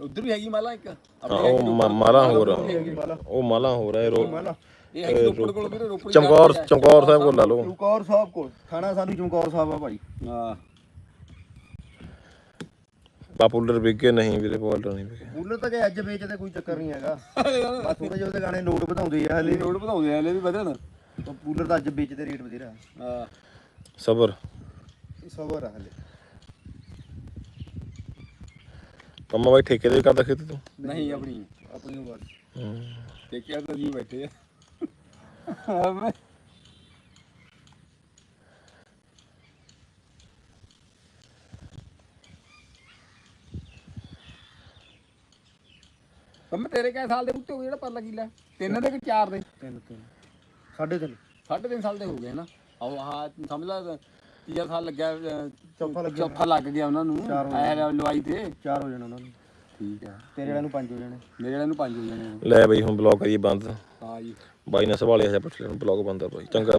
ਉਧਰ ਵੀ ਹੈਗੀ ਮਾਲਾ ਇੱਕ? ਹਾਂ ਆਪਣੇ ਉਹ ਮ- ਮਾਲਾ ਹੋਰ ਆ। ਉਹ ਮਾਲਾ ਹੋ ਰਿਹਾ ਰੋ ਇਹ ਹੈਗੀ ਰੋਪੜ ਕੋਲ ਵੀਰੇ ਰੋਪੜ ਹੀ ਚਮਕੌਰ ਚਮਕੌਰ ਸਾਹਿਬ ਕੋਲ ਲਾ ਲਓ। ਚਮਕੌਰ ਸਾਹਿਬ ਕੋਲ। ਥਾਣਾ ਸਾਨੂੰ ਚਮਕੌਰ ਸਾਹਿਬ ਆ ਭਾਈ। ਹਾਂ। ਪਾਪੂਲਰ ਵਿਕੇ ਨਹੀਂ ਵੀਰੇ ਪਾਪੂਲਰ ਨਹੀਂ ਵਿਕੇ। ਕੂਲਰ ਤਾਂ ਜੇ ਅੱਜ ਵੇਚਦੇ ਕੋਈ ਚੱਕਰ ਨਹੀਂ ਹੈਗਾ। ਬਸ ਥੋੜੇ ਜਿਹੇ ਉਹਦੇ ਗਾਣੇ ਨੋਟ ਵਧਾਉਂਦੇ ਆ ਹਲੇ। ਰੋਡ ਵਧਾਉਂਦੇ ਆ ਹਲੇ ਵੀ ਵਧਣ। ਤਾਂ ਕੂਲਰ ਤਾਂ ਅੱਜ ਵੇਚਦੇ ਰੇਟ ਵਧੇਰਾ। ਹਾਂ। ਸਬਰ। ਸਬਰ ਆ ਹਲੇ। ਪੰਮਾ ਬਾਈ ਠੇਕੇ ਦੇ ਵੀ ਕਰਦਾ ਖੇਤੀ ਤੂੰ? ਨਹੀਂ ਆਪਣੀ। ਆਪਣੀ ਹੂੰ। ਦੇਖਿਆ ਤਾਂ ਜੀ ਬੈਠੇ ਆ। ਹਾਂ ਮੈਂ ਕੰਮ ਤੇਰੇ ਕਿੰਨੇ ਸਾਲ ਦੇ ਉੱਤੇ ਹੋ ਗਏ ਜਿਹੜਾ ਪਰਲਾ ਕਿਲਾ? ਤਿੰਨ ਦੇ ਕਿ ਚਾਰ ਦੇ? ਤਿੰਨ ਤਿੰਨ। ਸਾਢੇ ਤਿੰਨ। ਸਾਢੇ ਤਿੰਨ ਸਾਲ ਦੇ ਹੋ ਗਏ ਨਾ ਆਹ ਆਹ ਸਮਝ ਲਾ ਤੀਆ ਸਾਲ ਲੱਗਿਆ ਅਹ, ਚੌਥਾ ਲੱਗਿਆ। ਚੌਥਾ ਲੱਗ ਗਿਆ ਉਹਨਾਂ ਨੂੰ। ਐ ਲਵਾਈ ਤੇ। ਚਾਰ ਹੋ ਜਾਣਾ ਉਹਨਾਂ ਨੂੰ। ਠੀਕ ਹੈ ਤੇਰੇ ਵਾਲਿਆਂ ਨੂੰ ਪੰਜ ਹੋ ਜਾਣੇ। ਮੇਰੇ ਵਾਲੇ ਨੂੰ ਪੰਜ ਹੋ ਜਾਣੇ। ਲੈ ਬਈ ਹੁਣ ਬਲੌਗ ਕਰੀਏ ਬੰਦ। ਹਾਂ ਜੀ। ਬਾਈ ਨੇ ਸੰਭਾਲਿਆ ਹੈ ਪੁੱਛ ਲੈਣ ਬਲੌਗ ਬੰਦ ਆ ਬਾਈ। ਚੰਗਾ।